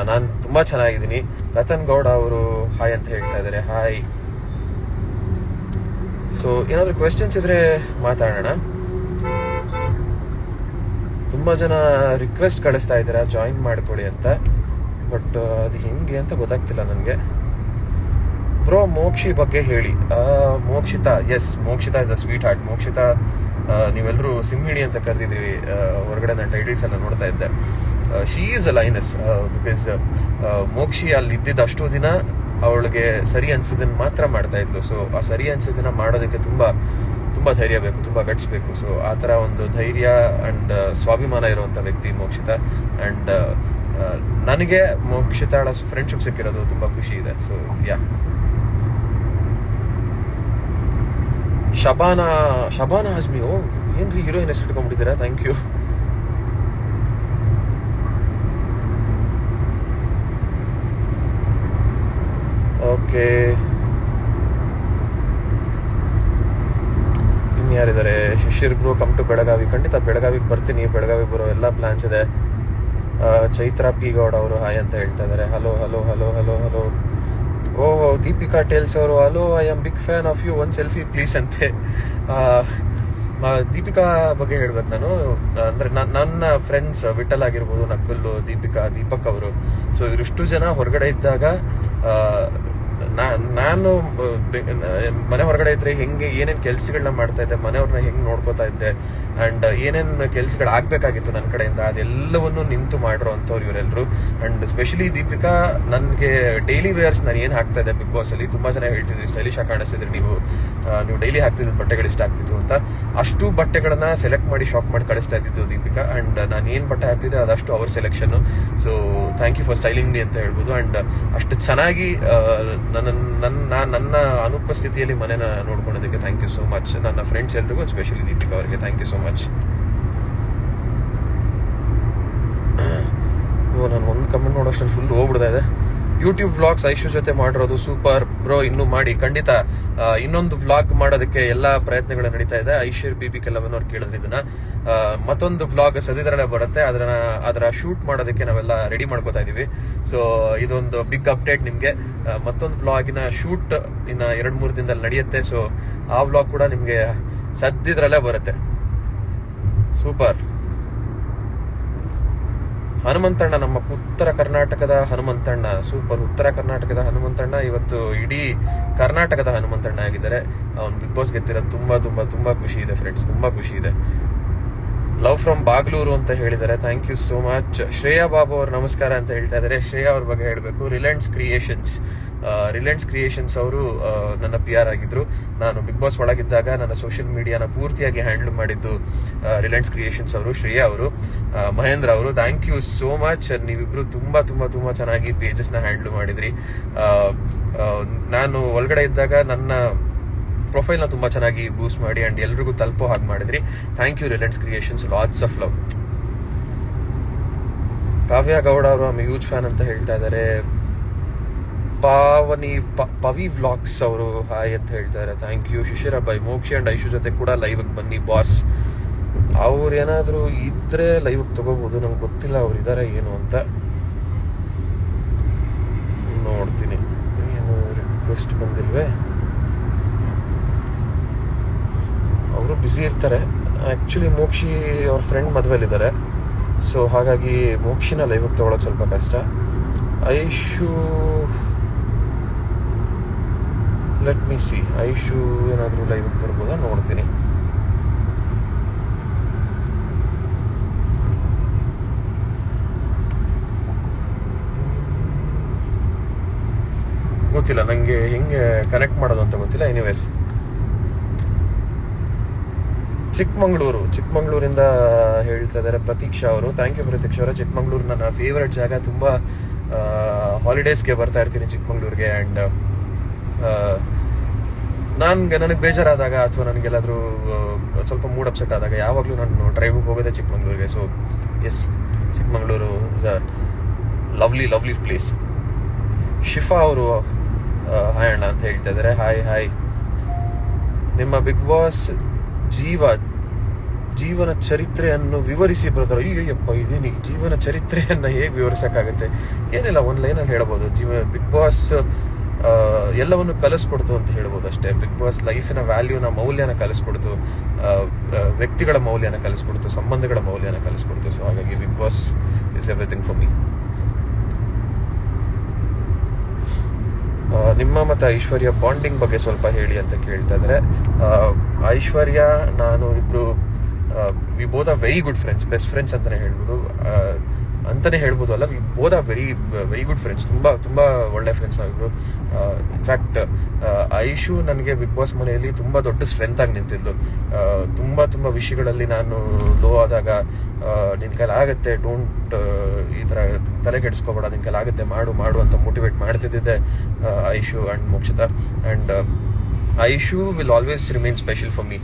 S1: ನಾನು ತುಂಬಾ ಚೆನ್ನಾಗಿದ್ದೀನಿ. ರತನ್ ಗೌಡ ಅವರು ಹಾಯ್ ಅಂತ ಹೇಳ್ತಾ ಇದ್ದಾರೆ. ಹಾಯ್ ಸೊ ಏನಾದ್ರು ಕ್ವೆಶನ್ಸ್ ಇದ್ರೆ ಮಾತಾಡೋಣ. ತುಂಬಾ ಜನ ರಿಕ್ವೆಸ್ಟ್ ಕಳಿಸ್ತಾ ಇದ್ದೀರಾ ಜಾಯಿನ್ ಮಾಡಿಕೊಡಿ ಅಂತ. ಬಟ್ ಅದು ಹೆಂಗೆ ಅಂತ ಗೊತ್ತಾಗ್ತಿಲ್ಲ ನನಗೆ. ಬ್ರೋ ಮೋಕ್ಷಿ ಬಗ್ಗೆ ಹೇಳಿ. Mokshita yes Mokshita is a sweetheart Mokshita ನೀವೆಲ್ಲರೂ ಸಿಂಹಿಣಿ ಅಂತ ಕರೆದಿದ್ದೀವಿ ಹೊರಗಡೆ ನಾನು ಟೈಟಲ್ಸ್ ಎಲ್ಲ ನೋಡ್ತಾ ಇದ್ದೆ. She is a lioness because Mokshi ಅಲ್ಲಿ ಇದ್ದಿದ್ದ ಅಷ್ಟು ದಿನ ಅವಳಿಗೆ ಸರಿ ಅನ್ಸಿದ್ದನ್ನ ಮಾತ್ರ ಮಾಡ್ತಾ ಇದ್ಲು. ಸೊ ಆ ಸರಿ ಅನ್ಸಿದ್ದನ್ನ ಮಾಡೋದಕ್ಕೆ ತುಂಬಾ ತುಂಬಾ ಧೈರ್ಯ ಬೇಕು, ತುಂಬಾ ಗಟ್ಸ್ ಬೇಕು. ಸೊ ಆ ಥರ ಒಂದು ಧೈರ್ಯ ಅಂಡ್ ಸ್ವಾಭಿಮಾನ ಇರುವಂತ ವ್ಯಕ್ತಿ ಮೋಕ್ಷಿತ. ಅಂಡ್ ನನಗೆ ಮೋಕ್ಷಿತಾಳ ಫ್ರೆಂಡ್ಶಿಪ್ ಸಿಕ್ಕಿರೋದು ತುಂಬಾ ಖುಷಿ ಇದೆ. So yeah Shabana, Shabana ಹಜ್ಮಿ oh, ಏನ್ರಿ ಹೀರೋಯಿನ್ ಹೆಸರು ಇಟ್ಕೊಂಡ್ಬಿಟ್ಟಿದ್ದೀರಾ? Thank you okay ಇನ್ಯಾರಿದ್ದಾರೆ Shishir bro come to Belagavi. ಖಂಡಿತ ಬೆಳಗಾವಿಗೆ ಬರ್ತೀನಿ. ಬೆಳಗಾವಿಗೆ ಬರೋ ಎಲ್ಲ ಪ್ಲಾನ್ಸ್ ಇದೆ. ಚೈತ್ರ ಪಿ ಗೌಡ ಅವರು ಹಾಯ್ ಅಂತ ಹೇಳ್ತಾ ಇದ್ದಾರೆ. Hello hello hello hello hello oh Deepika tales ಅವರು hello I am big fan of you one selfie please ಅಂತೆ. ದೀಪಿಕಾ ಬಗ್ಗೆ ಹೇಳ್ಬೇಕು ನಾನು. ಅಂದ್ರೆ ನನ್- ನನ್ನ ಫ್ರೆಂಡ್ಸ್ ವಿಠಲ್ ಆಗಿರ್ಬೋದು, ನಕುಲ್ಲು, ದೀಪಿಕಾ, ದೀಪಕ್ ಅವರು. ಸೊ ಇವರಿಷ್ಟು ಜನ ಹೊರಗಡೆ ಇದ್ದಾಗ ನಾನು ಮನೆ ಹೊರಗಡೆ ಇದ್ರೆ ಹೆಂಗೆ ಏನೇನು ಕೆಲಸಗಳನ್ನ ಮಾಡ್ತಾ ಇದ್ದೆ, ಮನೆಯವ್ರನ್ನ ಹೆಂಗ್ ನೋಡ್ಕೋತಾ ಇದ್ದೆ ಅಂಡ್ ಏನೇನು ಕೆಲಸಗಳು ಆಗಬೇಕಾಗಿತ್ತು ನನ್ನ ಕಡೆಯಿಂದ, ಅದೆಲ್ಲವನ್ನು ನಿಂತು ಮಾಡಿರೋ ಅಂಥವ್ರು ಇವರೆಲ್ಲರೂ ಅಂಡ್ ಸ್ಪೆಷಲಿ ದೀಪಿಕಾ, ನನಗೆ ಡೈಲಿ ವೇರ್ಸ್ ನಾನು ಏನು ಹಾಕ್ತಾ ಇದ್ದೆ ಬಿಗ್ ಬಾಸ್ ಅಲ್ಲಿ, ತುಂಬಾ ಜನ ಹೇಳ್ತಿದ್ವಿ ಸ್ಟೈಲಿಶ್ ಆಗಿ ಕಾಣಿಸ್ತಿದ್ರಿ ನೀವು. ನೀವು ಡೈಲಿ ಹಾಕ್ತಿದ್ದು ಬಟ್ಟೆಗಳು ಇಷ್ಟ ಆಗ್ತಿತ್ತು ಅಂತ. ಅಷ್ಟು ಬಟ್ಟೆಗಳನ್ನ ಸೆಲೆಕ್ಟ್ ಮಾಡಿ ಶಾಪ್ ಮಾಡಿ ಕಳಿಸ್ತಾ ಇದ್ದಿದ್ದು ದೀಪಿಕಾ. ಅಂಡ್ ನಾನು ಏನು ಬಟ್ಟೆ ಹಾಕ್ತಿದ್ದೆ, ಅದಷ್ಟು ಅವ್ರ selection so thank you for styling me ಅಂತ ಹೇಳ್ಬೋದು. ಅಂಡ್ ಅಷ್ಟು ಚೆನ್ನಾಗಿ ನನ್ನ ನನ್ನ ನನ್ನ ಅನುಪಸ್ಥಿತಿಯಲ್ಲಿ ಮನೆನ ನೋಡ್ಕೊಳೋದಕ್ಕೆ ಥ್ಯಾಂಕ್ ಯು ಸೋ ಮಚ್ ನನ್ನ ಫ್ರೆಂಡ್ಸ್ ಎಲ್ರಿಗೂ ಸ್ಪೆಷಲಿ ದೀಪಿಕಾ ಅವರಿಗೆ ಥ್ಯಾಂಕ್ ಯು ಸೋ ಮಚ್ ಓ, ನಾನು ಒಂದು ಕಮೆಂಟ್ ನೋಡೋಷ್ಟು ಫುಲ್ ಹೋಗ್ಬಿಡ್ತಾ ಇದೆ. ಯೂಟ್ಯೂಬ್ ವ್ಲಾಗ್ಸ್ ಐಶು ಜೊತೆ ಮಾಡಿರೋದು ಸೂಪರ್ ಬ್ರೋ ಇನ್ನೂ ಮಾಡಿ. ಖಂಡಿತ ಇನ್ನೊಂದು ವ್ಲಾಗ್ ಮಾಡೋದಕ್ಕೆ ಎಲ್ಲ ಪ್ರಯತ್ನಗಳು ನಡೀತಾ ಇದೆ. ಐಶ್ವರ್ ಬಿಬಿ ಕೆಲವನ್ನವ್ರು ಕೇಳಿದ್ರು ಇದನ್ನ. ಮತ್ತೊಂದು ವ್ಲಾಗ್ ಸದ್ಯದರಲ್ಲೇ ಬರುತ್ತೆ. ಅದನ್ನ ಅದರ ಶೂಟ್ ಮಾಡೋದಕ್ಕೆ ನಾವೆಲ್ಲ ರೆಡಿ ಮಾಡ್ಕೋತಾ ಇದೀವಿ. ಸೊ ಇದೊಂದು ಬಿಗ್ ಅಪ್ಡೇಟ್ ನಿಮಗೆ. ಮತ್ತೊಂದು ವ್ಲಾಗಿನ ಶೂಟ್ ಇನ್ನ ಎರಡ್ ಮೂರು ದಿನದಲ್ಲಿ ನಡೆಯುತ್ತೆ. ಸೊ ಆ ವ್ಲಾಗ್ ಕೂಡ ನಿಮಗೆ ಸದ್ಯದ್ರಲ್ಲೇ ಬರುತ್ತೆ. ಸೂಪರ್. ಹನುಮಂತಣ್ಣ, ನಮ್ಮ ಉತ್ತರ ಕರ್ನಾಟಕದ ಹನುಮಂತಣ್ಣ, ಸೂಪರ್ ಉತ್ತರ ಕರ್ನಾಟಕದ ಹನುಮಂತಣ್ಣ. ಇವತ್ತು ಇಡೀ ಕರ್ನಾಟಕದ ಹನುಮಂತಣ್ಣ ಆಗಿದ್ದಾರೆ. ಅವ್ನು ಬಿಗ್ ಬಾಸ್ ಗೆದ್ದಿರೋದು ತುಂಬಾ ತುಂಬಾ ತುಂಬಾ ಖುಷಿ ಇದೆ ಫ್ರೆಂಡ್ಸ್ ತುಂಬಾ ಖುಷಿ ಇದೆ. ಲವ್ ಫ್ರಮ್ ಬಾಗ್ಲೂರು ಅಂತ ಹೇಳಿದ್ದಾರೆ. Thank you so much Shreya Babu ಅವ್ರ ನಮಸ್ಕಾರ ಅಂತ ಹೇಳ್ತಾ ಇದ್ದಾರೆ. ಶ್ರೇಯಾ ಅವ್ರ ಬಗ್ಗೆ ಹೇಳಬೇಕು. ರಿಲಯನ್ಸ್ ಕ್ರಿಯೇಷನ್ಸ್ ರಿಲಯನ್ಸ್ ಕ್ರಿಯೇಷನ್ಸ್ ಅವರು ನನ್ನ ಪಿ ಆರ್ ಆಗಿದ್ರು. ನಾನು ಬಿಗ್ ಬಾಸ್ ಒಳಗಿದ್ದಾಗ ನನ್ನ ಸೋಷಿಯಲ್ ಮೀಡಿಯಾನ ಪೂರ್ತಿಯಾಗಿ ಹ್ಯಾಂಡಲ್ ಮಾಡಿದ್ದು ರಿಲಯನ್ಸ್ ಕ್ರಿಯೇಷನ್ಸ್ ಅವರು, ಶ್ರೇಯಾ ಅವರು. ಮಹೇಂದ್ರ ಅವರು ಥ್ಯಾಂಕ್ ಯು ಸೋ ಮಚ್ ನೀವಿಬ್ರು ತುಂಬ ತುಂಬ ತುಂಬ ಚೆನ್ನಾಗಿ ಪೇಜಸ್ನ ಹ್ಯಾಂಡಲ್ ಮಾಡಿದ್ರಿ. ನಾನು ಒಳಗಡೆ ಇದ್ದಾಗ ನನ್ನ ಪ್ರೊಫೈಲ್ನ ತುಂಬ ಚೆನ್ನಾಗಿ ಬೂಸ್ಟ್ ಮಾಡಿ ಆ್ಯಂಡ್ ಎಲ್ರಿಗೂ ತಲುಪೋ ಹಾಗೆ ಮಾಡಿದ್ರಿ. Thank you Reliance creations lots of love Kavya Gowda ಅವರು ಆಮ್ ಹ್ಯೂಜ್ ಫ್ಯಾನ್ ಅಂತ ಹೇಳ್ತಾ ಇದ್ದಾರೆ. ಪಾವನಿ ಪವಿ ವ್ಲಾಗ್ಸ್ ಅವರು ಹಾಯ್ ಅಂತ ಹೇಳ್ತಾರೆ thank you Shishira by Mokshi and Aishu ಜೊತೆ ಕೂಡ ಲೈವ್ಗೆ ಬನ್ನಿ ಬಾಸ್ ಅವ್ರು ಏನಾದರೂ ಇದ್ರೆ ಲೈವ್ಗೆ ತಗೋಬೋದು. ನಂಗೆ ಗೊತ್ತಿಲ್ಲ ಅವ್ರು ಇದಾರೆ ಏನು ಅಂತ. ನೋಡ್ತೀನಿ. ಏನು ರಿಕ್ವೆಸ್ಟ್ ಬಂದಿಲ್ವೇ ಅವರು ಬ್ಯುಸಿ ಇರ್ತಾರೆ. ಆ್ಯಕ್ಚುಲಿ ಮೋಕ್ಷಿ ಅವ್ರ ಫ್ರೆಂಡ್ ಮದುವೆಯಲ್ಲಿದ್ದಾರೆ ಸೊ ಹಾಗಾಗಿ ಮೋಕ್ಷಿನ ಲೈವಕ್ಕೆ ತೊಗೊಳೋದು ಸ್ವಲ್ಪ ಕಷ್ಟ. Aishu let me see Aishu ಏನಾದರೂ ಲೈವ್ ಬರ್ಬೋದಾ? ನೋಡ್ತೀನಿ. ಗೊತ್ತಿಲ್ಲ ನನಗೆ ಹೆಂಗೆ ಕನೆಕ್ಟ್ ಮಾಡೋದು ಅಂತ ಗೊತ್ತಿಲ್ಲ. ಎನಿವೇಸ್ ಚಿಕ್ಕಮಂಗ್ಳೂರು, ಚಿಕ್ಕಮಂಗ್ಳೂರಿಂದ ಹೇಳ್ತಾ ಇದ್ದಾರೆ ಪ್ರತೀಕ್ಷಾ ಅವರು. ಥ್ಯಾಂಕ್ ಯು ಪ್ರತೀಕ್ಷಾ ಅವರ. ಚಿಕ್ಕಮಂಗ್ಳೂರು ನನ್ನ ಫೇವ್ರೆಟ್ ಜಾಗ. ತುಂಬ ಹಾಲಿಡೇಸ್ಗೆ ಬರ್ತಾ ಇರ್ತೀನಿ ಚಿಕ್ಕಮಂಗ್ಳೂರಿಗೆ ಆ್ಯಂಡ್ ನನಗೆ ನನಗೆ ಬೇಜಾರಾದಾಗ ಅಥವಾ ನನಗೆಲ್ಲಾದರೂ ಸ್ವಲ್ಪ ಮೂಡ್ ಅಪ್ಸೆಟ್ ಆದಾಗ ಯಾವಾಗಲೂ ನಾನು ಡ್ರೈವಿಗೆ ಹೋಗೋದೇ ಚಿಕ್ಕಮಂಗ್ಳೂರಿಗೆ. So yes Chikmagalur is a lovely lovely place Shifa ಅವರು ಹಾಯ್ ಅಣ್ಣ ಅಂತ ಹೇಳ್ತಾ ಇದ್ದಾರೆ. ಹಾಯ್ ಹಾಯ್ ನಿಮ್ಮ ಬಿಗ್ ಬಾಸ್ ಜೀವ ಜೀವನ ಚರಿತ್ರೆಯನ್ನು ವಿವರಿಸಿ ಬ್ರದರ್ ಅಯ್ಯಯ್ಯಪ್ಪ ಇದೇನಿ ಜೀವನ ಚರಿತ್ರೆಯನ್ನು ಹೇಗೆ ವಿವರಿಸೋಕ್ಕಾಗುತ್ತೆ? ಏನಿಲ್ಲ ಒಂದು ಲೈನಲ್ಲಿ ಹೇಳ್ಬೋದು. ಜೀವ ಬಿಗ್ ಬಾಸ್ ಎಲ್ಲವನ್ನು ಕಲಿಸ್ಕೊಡ್ತು ಅಂತ ಹೇಳ್ಬೋದು ಅಷ್ಟೇ. ಬಿಗ್ ಬಾಸ್ ಲೈಫಿನ ವ್ಯಾಲ್ಯೂನ ಮೌಲ್ಯನ ಕಲಿಸ್ಕೊಡ್ತು. ವ್ಯಕ್ತಿಗಳ ಮೌಲ್ಯನ ಕಲಿಸ್ಕೊಡ್ತು. ಸಂಬಂಧಗಳ ಮೌಲ್ಯನ ಕಲಿಸ್ಕೊಡ್ತು. ಸೊ ಹಾಗಾಗಿ big boss is everything for me ನಿಮ್ಮ ಮತ್ತು ಐಶ್ವರ್ಯ ಬಾಂಡಿಂಗ್ ಬಗ್ಗೆ ಸ್ವಲ್ಪ ಹೇಳಿ ಅಂತ ಕೇಳ್ತಾ ಇದ್ದಾರೆ ಆ, ಐಶ್ವರ್ಯ ನಾನು ಇಬ್ರು we both very good friends best friends ಅಂತಾನೆ ಹೇಳ್ಬೋದು. ಅಂತಲೇ ಹೇಳ್ಬೋದು ಅಲ್ಲ, V both very very good friends ತುಂಬ ತುಂಬ ಒಳ್ಳೆ ಫ್ರೆಂಡ್ಸ್ ಆಗಿದ್ರು ಇನ್ಫ್ಯಾಕ್ಟ್ ಐಶು ನನಗೆ ಬಿಗ್ ಬಾಸ್ ಮನೆಯಲ್ಲಿ ತುಂಬ ದೊಡ್ಡ ಸ್ಟ್ರೆಂತ್ ಆಗಿ ನಿಂತಿದ್ದು ತುಂಬ ತುಂಬ ವಿಷಯಗಳಲ್ಲಿ ನಾನು ಲೋ ಆದಾಗ ನಿನ್ನ ನಿನ್ ಕೈಲಿ ಆಗುತ್ತೆ ಡೋಂಟ್ ಈ ತರ ತಲೆ ಕೆಡಿಸ್ಕೋಬೇಡ, ನಿನ್ ಕೈಲಿ ಆಗುತ್ತೆ, ಮಾಡು ಮಾಡು ಅಂತ ಮೋಟಿವೇಟ್ ಮಾಡ್ತಿದ್ದೆ Aishu and Mokshitha. And Aishu will always remain special for me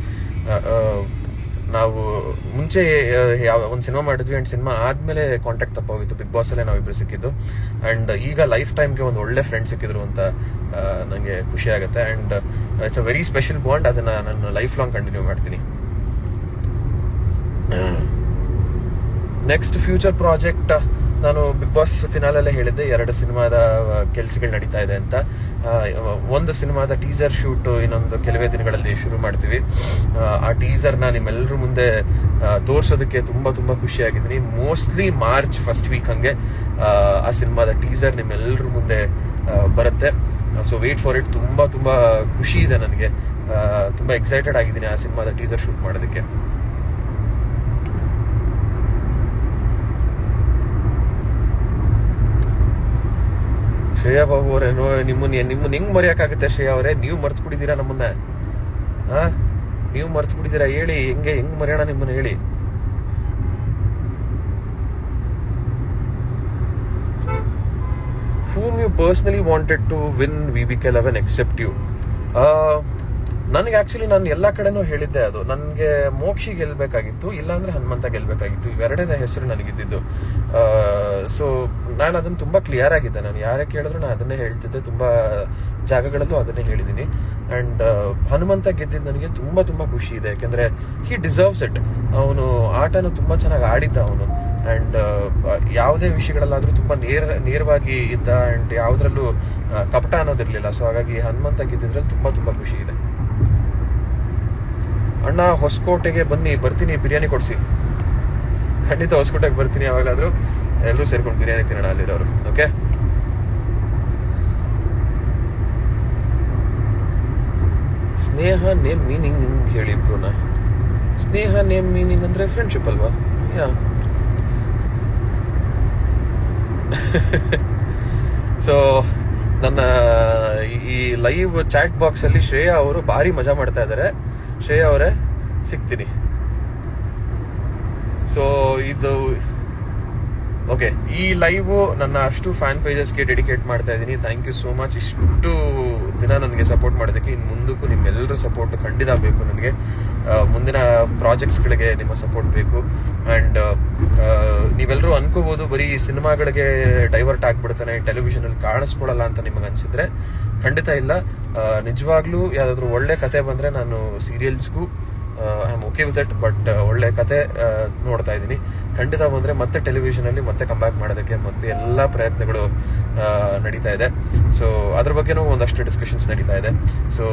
S1: ನಾವು ಮುಂಚೆ ಯಾವ ಒಂದು ಸಿನಿಮಾ ಮಾಡಿದ್ವಿ ಅಂಡ್ ಸಿನಿಮಾ ಆದ್ಮೇಲೆ ಕಾಂಟ್ಯಾಕ್ಟ್ ತಪ್ಪೋಗಿತ್ತು ಬಿಗ್ ಬಾಸಲ್ಲೇ ಅಲ್ಲೇ ನಾವಿಬ್ರು ಸಿಕ್ಕಿದ್ದು. ಅಂಡ್ ಈಗ ಲೈಫ್ ಟೈಮ್ಗೆ ಒಂದು ಒಳ್ಳೆ ಫ್ರೆಂಡ್ ಸಿಕ್ಕಿದ್ರು ಅಂತ ನನಗೆ ಖುಷಿ ಆಗುತ್ತೆ. And it's a very special bond ಅದನ್ನ ನಾನು ಲೈಫ್ ಲಾಂಗ್ ಕಂಟಿನ್ಯೂ ಮಾಡ್ತೀನಿ ನೆಕ್ಸ್ಟ್ ಫ್ಯೂಚರ್ ಪ್ರಾಜೆಕ್ಟ್ ನಾನು ಬಿಗ್ ಬಾಸ್ ಫಿನಾಲಲ್ಲೇ ಹೇಳಿದ್ದೆ ಎರಡು ಸಿನಿಮಾದ ಕೆಲಸಗಳು ನಡೀತಾ ಇದೆ ಅಂತ. ಒಂದು ಸಿನಿಮಾದ ಟೀಸರ್ ಶೂಟ್ ಇನ್ನೊಂದು ಕೆಲವೇ ದಿನಗಳಲ್ಲಿ ಶುರು ಮಾಡ್ತೀವಿ. ಆ, ಟೀಸರ್ ಟೀಸರ್ನ ನಿಮ್ಮೆಲ್ಲರ ಮುಂದೆ ತೋರಿಸೋದಕ್ಕೆ ತುಂಬ ತುಂಬ ಖುಷಿಯಾಗಿದ್ದೀನಿ. ಮೋಸ್ಟ್ಲಿ ಮಾರ್ಚ್ ಫಸ್ಟ್ ವೀಕ್ ಹಂಗೆ ಆ, ಸಿನಿಮಾದ ಟೀಸರ್ ನಿಮ್ಮೆಲ್ಲರ ಮುಂದೆ ಬರುತ್ತೆ. ಸೊ ವೇಟ್ ಫಾರ್ ಇಟ್ ತುಂಬ ತುಂಬ ಖುಷಿ ಇದೆ ನನಗೆ. ತುಂಬ ಎಕ್ಸೈಟೆಡ್ ಆಗಿದ್ದೀನಿ ಆ ಸಿನಿಮಾದ ಟೀಸರ್ ಶೂಟ್ ಮಾಡೋದಕ್ಕೆ. ಶ್ರೇಯಾ ಬಾಬು ಅವರೇನು ನಿಮ್ಮನ್ನ ನಿಮ್ಮನ್ನ ಹೆಂಗ್ ಮರೆಯಕ್ಕಾಗುತ್ತೆ ಶ್ರೇಯಾ ಅವರೇ? ನೀವು ಮರ್ತು ಬಿಟ್ಟಿದ್ದೀರಾ ನಮ್ಮನ್ನ? ಹಾ ನೀವು ಮರ್ತು ಬಿಟ್ಟಿದ್ದೀರಾ ಹೇಳಿ, ಹೆಂಗೆ, ಹೆಂಗ್ ಮರೆಯೋಣ ನಿಮ್ಮನ್ನ ಹೇಳಿ. Whom you personally wanted to win VBK 11 except you? ನನಗೆ ಆಕ್ಚುಲಿ ನಾನು ಎಲ್ಲ ಕಡೆನೂ ಹೇಳಿದ್ದೆ ಅದು. ನನಗೆ ಮೋಕ್ಷಿ ಗೆಲ್ಬೇಕಾಗಿತ್ತು, ಇಲ್ಲಾಂದರೆ ಹನುಮಂತ ಗೆಲ್ಬೇಕಾಗಿತ್ತು. ಇವೆರಡನೇ ಹೆಸರು ನನಗಿದ್ದಿದ್ದು. ಸೊ ನಾನು ಅದನ್ನು ತುಂಬಾ ಕ್ಲಿಯರ್ ಆಗಿದ್ದೆ. ನಾನು ಯಾರೇ ಕೇಳಿದ್ರು ನಾನು ಅದನ್ನೇ ಹೇಳ್ತಿದ್ದೆ. ತುಂಬಾ ಜಾಗಗಳಲ್ಲೂ ಅದನ್ನೇ ಹೇಳಿದ್ದೀನಿ. ಅಂಡ್ ಹನುಮಂತ ಗೆದ್ದಿದ್ದು ನನಗೆ ತುಂಬಾ ತುಂಬಾ ಖುಷಿ ಇದೆ. ಯಾಕೆಂದರೆ ಹಿ ಡಿಸರ್ವ್ಸ್ ಇಟ್ ಅವನು ಆಟನ ತುಂಬಾ ಚೆನ್ನಾಗಿ ಆಡಿದ್ದ ಅವನು. ಅಂಡ್ ಯಾವುದೇ ವಿಷಯಗಳಲ್ಲಾದರೂ ತುಂಬಾ ನೇರ, ನೇರವಾಗಿ ಇದ್ದ ಅಂಡ್ ಯಾವುದರಲ್ಲೂ ಕಪಟ ಅನ್ನೋದಿರಲಿಲ್ಲ. ಸೊ ಹಾಗಾಗಿ ಹನುಮಂತ ಗೆದ್ದಿದ್ರಲ್ಲಿ ತುಂಬಾ ತುಂಬಾ ಖುಷಿ ಇದೆ. ಅಣ್ಣ ಹೊಸಕೋಟೆಗೆ ಬನ್ನಿ, ಬರ್ತೀನಿ, ಬಿರಿಯಾನಿ ಕೊಡಿಸಿ. ಖಂಡಿತ ಹೊಸಕೋಟೆಗೆ ಬರ್ತೀನಿ ಯಾವಾಗಾದರೂ. ಎಲ್ಲರೂ ಸೇರ್ಕೊಂಡು ಬಿರಿಯಾನಿ ತಿನ್ನೋಣ ಅಲ್ಲಿರೋರು ಓಕೆ ಸ್ನೇಹ ನೇಮ್ ಮೀನಿಂಗ್ ನಿಮ್ಗೆ ಹೇಳಿ ಇಬ್ರುನ ಸ್ನೇಹ ನೇಮ್ ಮೀನಿಂಗ್ ಅಂದ್ರೆ ಫ್ರೆಂಡ್ಶಿಪ್ ಅಲ್ವಾ? ಯಾ ಸೊ ನನ್ನ ಈ ಲೈವ್ ಚಾಟ್ ಬಾಕ್ಸ್ ಅಲ್ಲಿ ಶ್ರೇಯಾ ಅವರು ಭಾರಿ ಮಜಾ ಮಾಡ್ತಾ ಇದ್ದಾರೆ ಶ್ರೇಯಾ ಅವರೇ, ಸಿಗ್ತೀನಿ. ಸೊ ಇದು ಓಕೆ ಈ ಲೈವ್ ನನ್ನ ಅಷ್ಟು ಫ್ಯಾನ್ ಪೇಜಸ್ಗೆ ಡೆಡಿಕೇಟ್ ಮಾಡ್ತಾ ಇದ್ದೀನಿ. ಥ್ಯಾಂಕ್ ಯು ಸೋ ಮಚ್ ಇಷ್ಟು ದಿನ ನನಗೆ ಸಪೋರ್ಟ್ ಮಾಡೋದಕ್ಕೆ ಇನ್ನು ಮುಂದಕ್ಕೂ ನಿಮ್ಮೆಲ್ಲರ ಸಪೋರ್ಟ್ ಖಂಡಿತ ಬೇಕು ನನಗೆ. ಮುಂದಿನ ಪ್ರಾಜೆಕ್ಟ್ಸ್ಗಳಿಗೆ ನಿಮ್ಮ ಸಪೋರ್ಟ್ ಬೇಕು. ಆ್ಯಂಡ್ ನೀವೆಲ್ಲರೂ ಅನ್ಕೋಬಹುದು ಬರೀ ಸಿನಿಮಾಗಳಿಗೆ ಡೈವರ್ಟ್ ಆಗಿಬಿಡ್ತಾನೆ ಟೆಲಿವಿಷನ್ ಅಲ್ಲಿ ಕಾಣಿಸ್ಕೊಳ್ಳಲ್ಲ ಅಂತ ನಿಮಗೆ ಅನ್ಸಿದ್ರೆ ಖಂಡಿತ ಇಲ್ಲ. ನಿಜವಾಗ್ಲೂ ಯಾವ್ದಾದ್ರು ಒಳ್ಳೆ ಕತೆ ಬಂದ್ರೆ ನಾನು ಸೀರಿಯಲ್ಸ್ಗೂ I am okay with it but ಒಳ್ಳೆ ಕತೆ ನೋಡ್ತಾ ಇದ್ದೀನಿ. ಖಂಡಿತ ಬಂದ್ರೆ ಮತ್ತೆ ಟೆಲಿವಿಷನ್ ಅಲ್ಲಿ ಮತ್ತೆ ಕಂಬ್ಯಾಕ್ ಮಾಡೋದಕ್ಕೆ ಮತ್ತೆ ಎಲ್ಲ ಪ್ರಯತ್ನಗಳು ನಡೀತಾ ಇದೆ. ಸೊ ಅದ್ರ ಬಗ್ಗೆನೂ ಒಂದಷ್ಟು ಡಿಸ್ಕಷನ್ಸ್ ನಡೀತಾ ಇದೆ. ಸೊ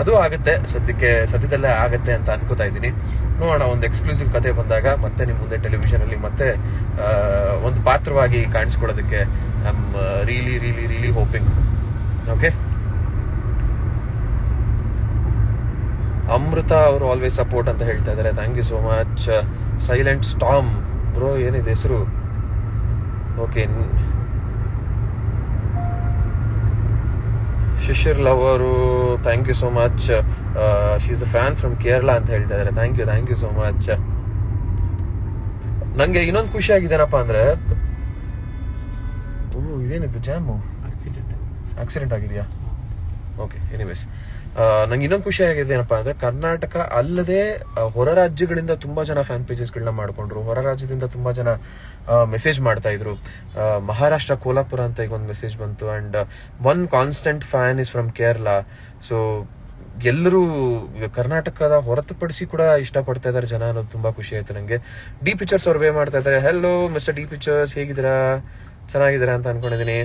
S1: ಅದು ಆಗುತ್ತೆ. ಸದ್ಯಕ್ಕೆ, ಸದ್ಯದಲ್ಲೇ ಆಗುತ್ತೆ ಅಂತ ಅನ್ಕೋತಾ ಇದ್ದೀನಿ. ನೋಡೋಣ, ಒಂದು ಎಕ್ಸ್ಕ್ಲೂಸಿವ್ ಕತೆ ಬಂದಾಗ ಮತ್ತೆ ನಿಮ್ಮ ಮುಂದೆ ಟೆಲಿವಿಷನ್ ಅಲ್ಲಿ ಮತ್ತೆ ಒಂದು ಪಾತ್ರವಾಗಿ ಕಾಣಿಸ್ಕೊಳ್ಳೋದಕ್ಕೆ I am really really really hoping okay Amrutha ಅವರು ಆಲ್ವೇಸ್ ಸಪೋರ್ಟ್ ಅಂತ ಹೇಳ್ತಾ ಇದ್ದಾರೆ. Thank you so much silent storm bro ಏನಿದೆ ಹೆಸರು? ಓಕೆ ಶಿಶಿರ್ ಲವ್ ಅವರು thank you so much she's a fan from Kerala ಅಂತ ಹೇಳ್ತಾ ಇದ್ದಾರೆ. Thank you thank you so much ನನಗೆ ಇನ್ನೊಂದು ಖುಷಿ ಆಗಿದ್ದೇನಪ್ಪ ಅಂದ್ರೆ, ಓ ಇದೇನಿತ್ತು ಜಾಮು
S2: ಆಕ್ಸಿಡೆಂಟ್
S1: ಆಗಿದೆಯಾ? ಓಕೆ ಎನಿವೇಸ್ ನಂಗೆ ಇನ್ನೊಂದು ಖುಷಿ ಆಗಿದೆ ಏನಪ್ಪಾ ಅಂದ್ರೆ ಕರ್ನಾಟಕ ಅಲ್ಲದೆ ಹೊರ ರಾಜ್ಯಗಳಿಂದ ತುಂಬಾ ಜನ ಫ್ಯಾನ್ ಪೇಜಸ್ಗಳನ್ನ ಮಾಡಿಕೊಂಡ್ರು. ಹೊರ ರಾಜ್ಯದಿಂದ ತುಂಬಾ ಜನ ಮೆಸೇಜ್ ಮಾಡ್ತಾ ಇದ್ರು. ಮಹಾರಾಷ್ಟ್ರ, ಕೋಲಾಪುರ ಅಂತ ಈಗ ಒಂದು ಮೆಸೇಜ್ ಬಂತು. And one constant fan is from Kerala so ಎಲ್ಲರೂ ಕರ್ನಾಟಕದ ಹೊರತುಪಡಿಸಿ ಕೂಡ ಇಷ್ಟಪಡ್ತಾ ಇದ್ದಾರೆ ಜನ ಅನ್ನೋದು ತುಂಬಾ ಖುಷಿ ಆಯ್ತು ನನಗೆ ಡಿ ಪಿಕ್ಚರ್ಸ್ ಅವ್ರು ವೇ ಮಾಡ್ತಾ ಇದ್ದಾರೆ. ಹೆಲೋ ಮಿಸ್ಟರ್ ಡಿ ಪಿಕ್ಚರ್ಸ್ ಹೇಗಿದ್ದೀರಾ? ಚೆನ್ನಾಗಿದ್ದೀರಾ ಅಂತ ಅನ್ಕೊಂಡಿದ್ದೀನಿ.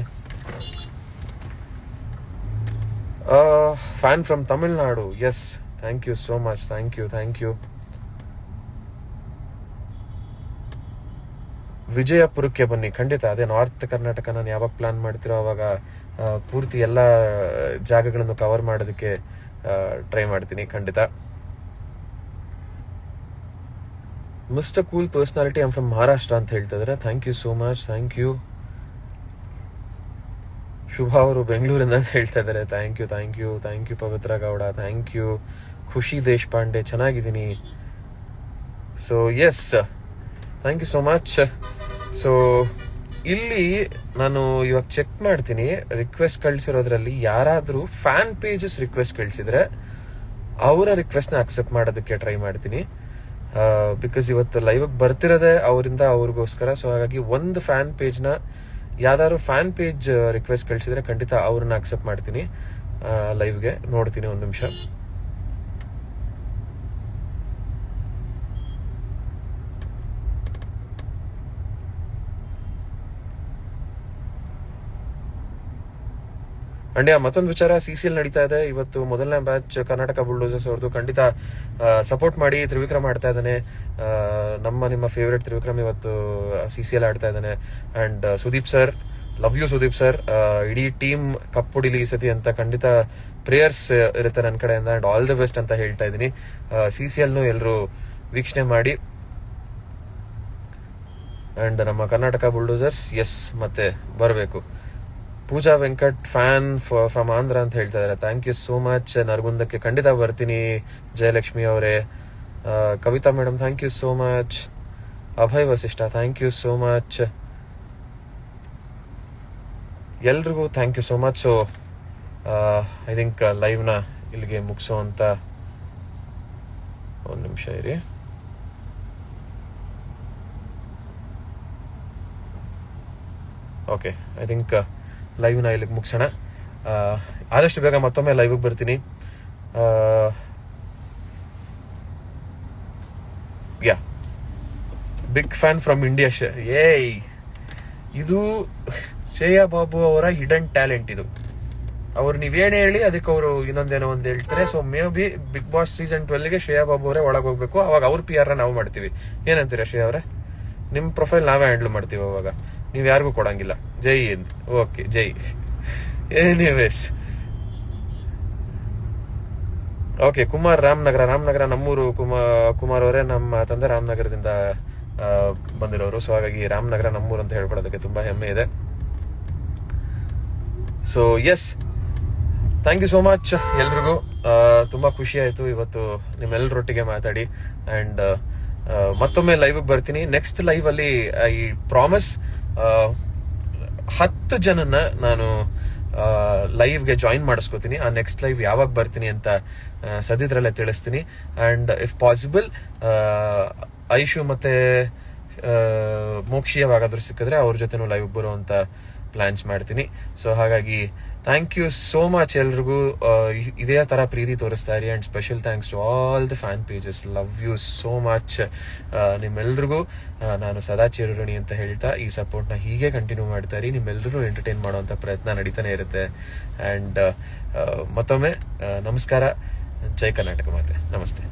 S1: Fan from Tamil Nadu yes thank you so much thank you thank you ವಿಜಯಪುರಕ್ಕೆ ಬನ್ನಿ. ಖಂಡಿತ. ಅದೇ ನಾರ್ತ್ ಕರ್ನಾಟಕ ನಾನು ಯಾವಾಗ ಪ್ಲಾನ್ ಮಾಡ್ತಿರೋ ಅವಾಗ ಪೂರ್ತಿ ಎಲ್ಲ ಜಾಗಗಳನ್ನು ಕವರ್ ಮಾಡೋದಕ್ಕೆ ಟ್ರೈ ಮಾಡ್ತೀನಿ. ಖಂಡಿತ. Mister cool personality am from Maharashtra ಅಂತ ಹೇಳ್ತಾ ಇದ್ದಾರೆ. Thank you so much thank you Shubha ಅವರು ಬೆಂಗಳೂರಿಂದ ಅಂತ ಹೇಳ್ತಾ ಇದ್ದಾರೆ. Thank you thank you thank you Pavithra Gowda thank you Khushi Deshpande, ಚೆನ್ನಾಗಿದ್ದೀನಿ. So yes thank you so much so ಇಲ್ಲಿ ನಾನು ಇವಾಗ ಚೆಕ್ ಮಾಡ್ತೀನಿ. ರಿಕ್ವೆಸ್ಟ್ ಕಳಿಸಿರೋದ್ರಲ್ಲಿ ಯಾರಾದರೂ ಫ್ಯಾನ್ ಪೇಜಸ್ ರಿಕ್ವೆಸ್ಟ್ ಕಳಿಸಿದ್ರೆ ಅವರ ರಿಕ್ವೆಸ್ಟ್ನ ಅಕ್ಸೆಪ್ಟ್ ಮಾಡೋದಕ್ಕೆ ಟ್ರೈ ಮಾಡ್ತೀನಿ. ಬಿಕಾಸ್ ಇವತ್ತು ಲೈವ್ ಬರ್ತಿರೋದೇ ಅವರಿಂದ ಅವ್ರಿಗೋಸ್ಕರ. ಸೊ ಹಾಗಾಗಿ ಒಂದು ಫ್ಯಾನ್ ಪೇಜ್ನ ಯಾವ್ದಾದ್ರು ಫ್ಯಾನ್ ಪೇಜ್ ರಿಕ್ವೆಸ್ಟ್ ಕಳಿಸಿದ್ರೆ ಖಂಡಿತ ಅವ್ರನ್ನ ಅಕ್ಸೆಪ್ಟ್ ಮಾಡ್ತೀನಿ ಲೈವ್ಗೆ ನೋಡ್ತೀನಿ ಒಂದು ನಿಮಿಷ. ಅಂಡ್ ಮತ್ತೊಂದು ವಿಚಾರ ಸಿ ಸಿ ಎಲ್ ನಡೀತಾ ಇದೆ. ಇವತ್ತು ಮೊದಲನೇ ಬ್ಯಾಚ್ ಕರ್ನಾಟಕ ಬುಲ್ಡೋಸರ್ಸ್ ಅವ್ರದ್ದು ಖಂಡಿತ ಸಪೋರ್ಟ್ ಮಾಡಿ ತ್ರಿವಿಕ್ರಮ್ ಆಡ್ತಾ ಇದ್ದಾನೆ. ನಮ್ಮ, ನಿಮ್ಮ ಫೇವ್ರೇಟ್ ತ್ರಿವಿಕ್ರಮ್ ಇವತ್ತು ಸಿ ಸಿ ಎಲ್ ಆಡ್ತಾ ಇದ್ದಾನೆ. And Sudeep sir love you Sudeep sir ಇಡೀ ಟೀಮ್ ಕಪ್ ಹೊಡಿಲಿ ಈ ಸತಿ ಅಂತ ಖಂಡಿತ ಪ್ರೇಯರ್ಸ್ ಇರುತ್ತೆ ನನ್ನ ಕಡೆಯಿಂದ ಅಂಡ್ ಆಲ್ ದಿ ಬೆಸ್ಟ್ ಅಂತ ಹೇಳ್ತಾ ಇದ್ದೀನಿ. ಸಿ ಸಿ ಎಲ್ನು ಎಲ್ಲರೂ ವೀಕ್ಷಣೆ ಮಾಡಿ. ಅಂಡ್ ನಮ್ಮ ಕರ್ನಾಟಕ ಬುಲ್ಡೋಸರ್ಸ್ ಎಸ್ ಮತ್ತೆ ಬರಬೇಕು. ಪೂಜಾ ವೆಂಕಟ್ ಫ್ಯಾನ್ ಫ್ರಮ್ ಆಂಧ್ರ ಅಂತ ಹೇಳ್ತಾ ಇದ್ದಾರೆ ಥ್ಯಾಂಕ್ ಯು ಸೋ ಮಚ್ ನರಗುಂದಕ್ಕೆ ಖಂಡಿತ ಬರ್ತೀನಿ. ಜಯಲಕ್ಷ್ಮಿ ಅವರೇ. Kavitha madam thank you so much Abhay Vasishta thank you so much ಎಲ್ರಿಗೂ thank you so much so I think ಲೈವ್ನ ಇಲ್ಲಿಗೆ ಮುಗಿಸೋ ಅಂತ ಒಂದು ನಿಮಿಷ ಇರಿ. ಓಕೆ ಐ ಥಿಂಕ್ ಲೈವ್ನ ಇಲ್ಲಿಗೆ ಮುಗಿಸೋಣ. ಆದಷ್ಟು ಬೇಗ ಮತ್ತೊಮ್ಮೆ ಲೈವ್ಗೆ ಬರ್ತೀನಿ. Yeah big fan from India ಏ ಇದು ಶ್ರೇಯಾ ಬಾಬು ಅವರ ಹಿಡನ್ ಟ್ಯಾಲೆಂಟ್ ಇದು. ಅವ್ರು ನೀವೇನು ಹೇಳಿ, ಅದಕ್ಕೆ ಅವರು ಇನ್ನೊಂದೇನೋ ಒಂದು ಹೇಳ್ತಾರೆ. So maybe big boss season ಟ್ವೆಲ್ಗೆ Shreya Babu ಅವರೇ ಒಳಗೆ ಹೋಗ್ಬೇಕು. ಅವಾಗ ಅವ್ರ ಪಿ ಆರ್ನ ನಾವು ಮಾಡ್ತೀವಿ. ಏನಂತೀರಾ ಶ್ರೇಯಾ ಅವರೇ? ನಿಮ್ಮ ಪ್ರೊಫೈಲ್ ನಾವೇ ಹ್ಯಾಂಡಲ್ ಮಾಡ್ತೀವಿ ಅವಾಗ. ನೀವು ಯಾರಿಗೂ ಕೊಡಂಗಿಲ್ಲ. ಜೈ ಅಂತ ಓಕೆ, ಜೈ. ಎನಿವೇಸ್ ಓಕೆ, ಕುಮಾರ್ ರಾಮನಗರ ರಾಮನಗರ ನಮ್ಮೂರು ಕುಮಾರ್ ಕುಮಾರ್ ಅವರೇ ನಮ್ಮ ತಂದೆ ರಾಮನಗರದಿಂದ ಬಂದಿರೋರು. ಸೊ ಹಾಗಾಗಿ ರಾಮನಗರ ನಮ್ಮೂರು ಅಂತ ಹೇಳ್ಕೊಳ್ಳೋದಕ್ಕೆ ತುಂಬಾ ಹೆಮ್ಮೆ ಇದೆ. So yes thank you so much ಎಲ್ರಿಗೂ. ತುಂಬಾ ಖುಷಿ ಆಯ್ತು ಇವತ್ತು ನಿಮ್ಮೆಲ್ಲರೊಟ್ಟಿಗೆ ಮಾತಾಡಿ. ಅಂಡ್ ಮತ್ತೊಮ್ಮೆ ಲೈವ್ ಬರ್ತೀನಿ. ನೆಕ್ಸ್ಟ್ ಲೈವ್ ಅಲ್ಲಿ ಐ ಪ್ರಾಮಿಸ್ ಹತ್ತು ಜನನ್ನ ನಾನು ಲೈವ್ಗೆ ಜಾಯಿನ್ ಮಾಡಿಸ್ಕೋತೀನಿ. ಆ ನೆಕ್ಸ್ಟ್ ಲೈವ್ ಯಾವಾಗ ಬರ್ತೀನಿ ಅಂತ ಸದ್ಯದ್ರಲ್ಲೇ ತಿಳಿಸ್ತೀನಿ. ಅಂಡ್ ಇಫ್ ಪಾಸಿಬಲ್ ಐಶು ಮತ್ತೆ ಮೋಕ್ಷಿಯವಾಗಾದ್ರೂ ಮೋಕ್ಷಿ ಯಾವಾಗಾದ್ರೂ ಸಿಕ್ಕಿದ್ರೆ ಅವ್ರ ಜೊತೆನೂ ಲೈವ್ ಬರುವಂತ ಪ್ಲಾನ್ಸ್ ಮಾಡ್ತೀನಿ. ಸೊ ಹಾಗಾಗಿ ಥ್ಯಾಂಕ್ ಯು ಸೋ ಮಚ್ ಎಲ್ರಿಗೂ. ಇದೇ ಥರ ಪ್ರೀತಿ ತೋರಿಸ್ತಾ ಇರಿ and special thanks to all the fan pages love you so much ನಿಮ್ಮೆಲ್ರಿಗೂ. ನಾನು ಸದಾ ಚಿರಋಣಿ ಅಂತ ಹೇಳ್ತಾ ಈ ಸಪೋರ್ಟ್ನ ಹೀಗೆ ಕಂಟಿನ್ಯೂ ಮಾಡ್ತಾ ಇರಿ. ನಿಮ್ಮೆಲ್ಲರೂ ಎಂಟರ್ಟೈನ್ ಮಾಡುವಂಥ ಪ್ರಯತ್ನ ನಡೀತಾನೆ ಇರುತ್ತೆ. ಆ್ಯಂಡ್ ಮತ್ತೊಮ್ಮೆ ನಮಸ್ಕಾರ. ಜೈ ಕರ್ನಾಟಕ ಮಾತೆ. ನಮಸ್ತೆ.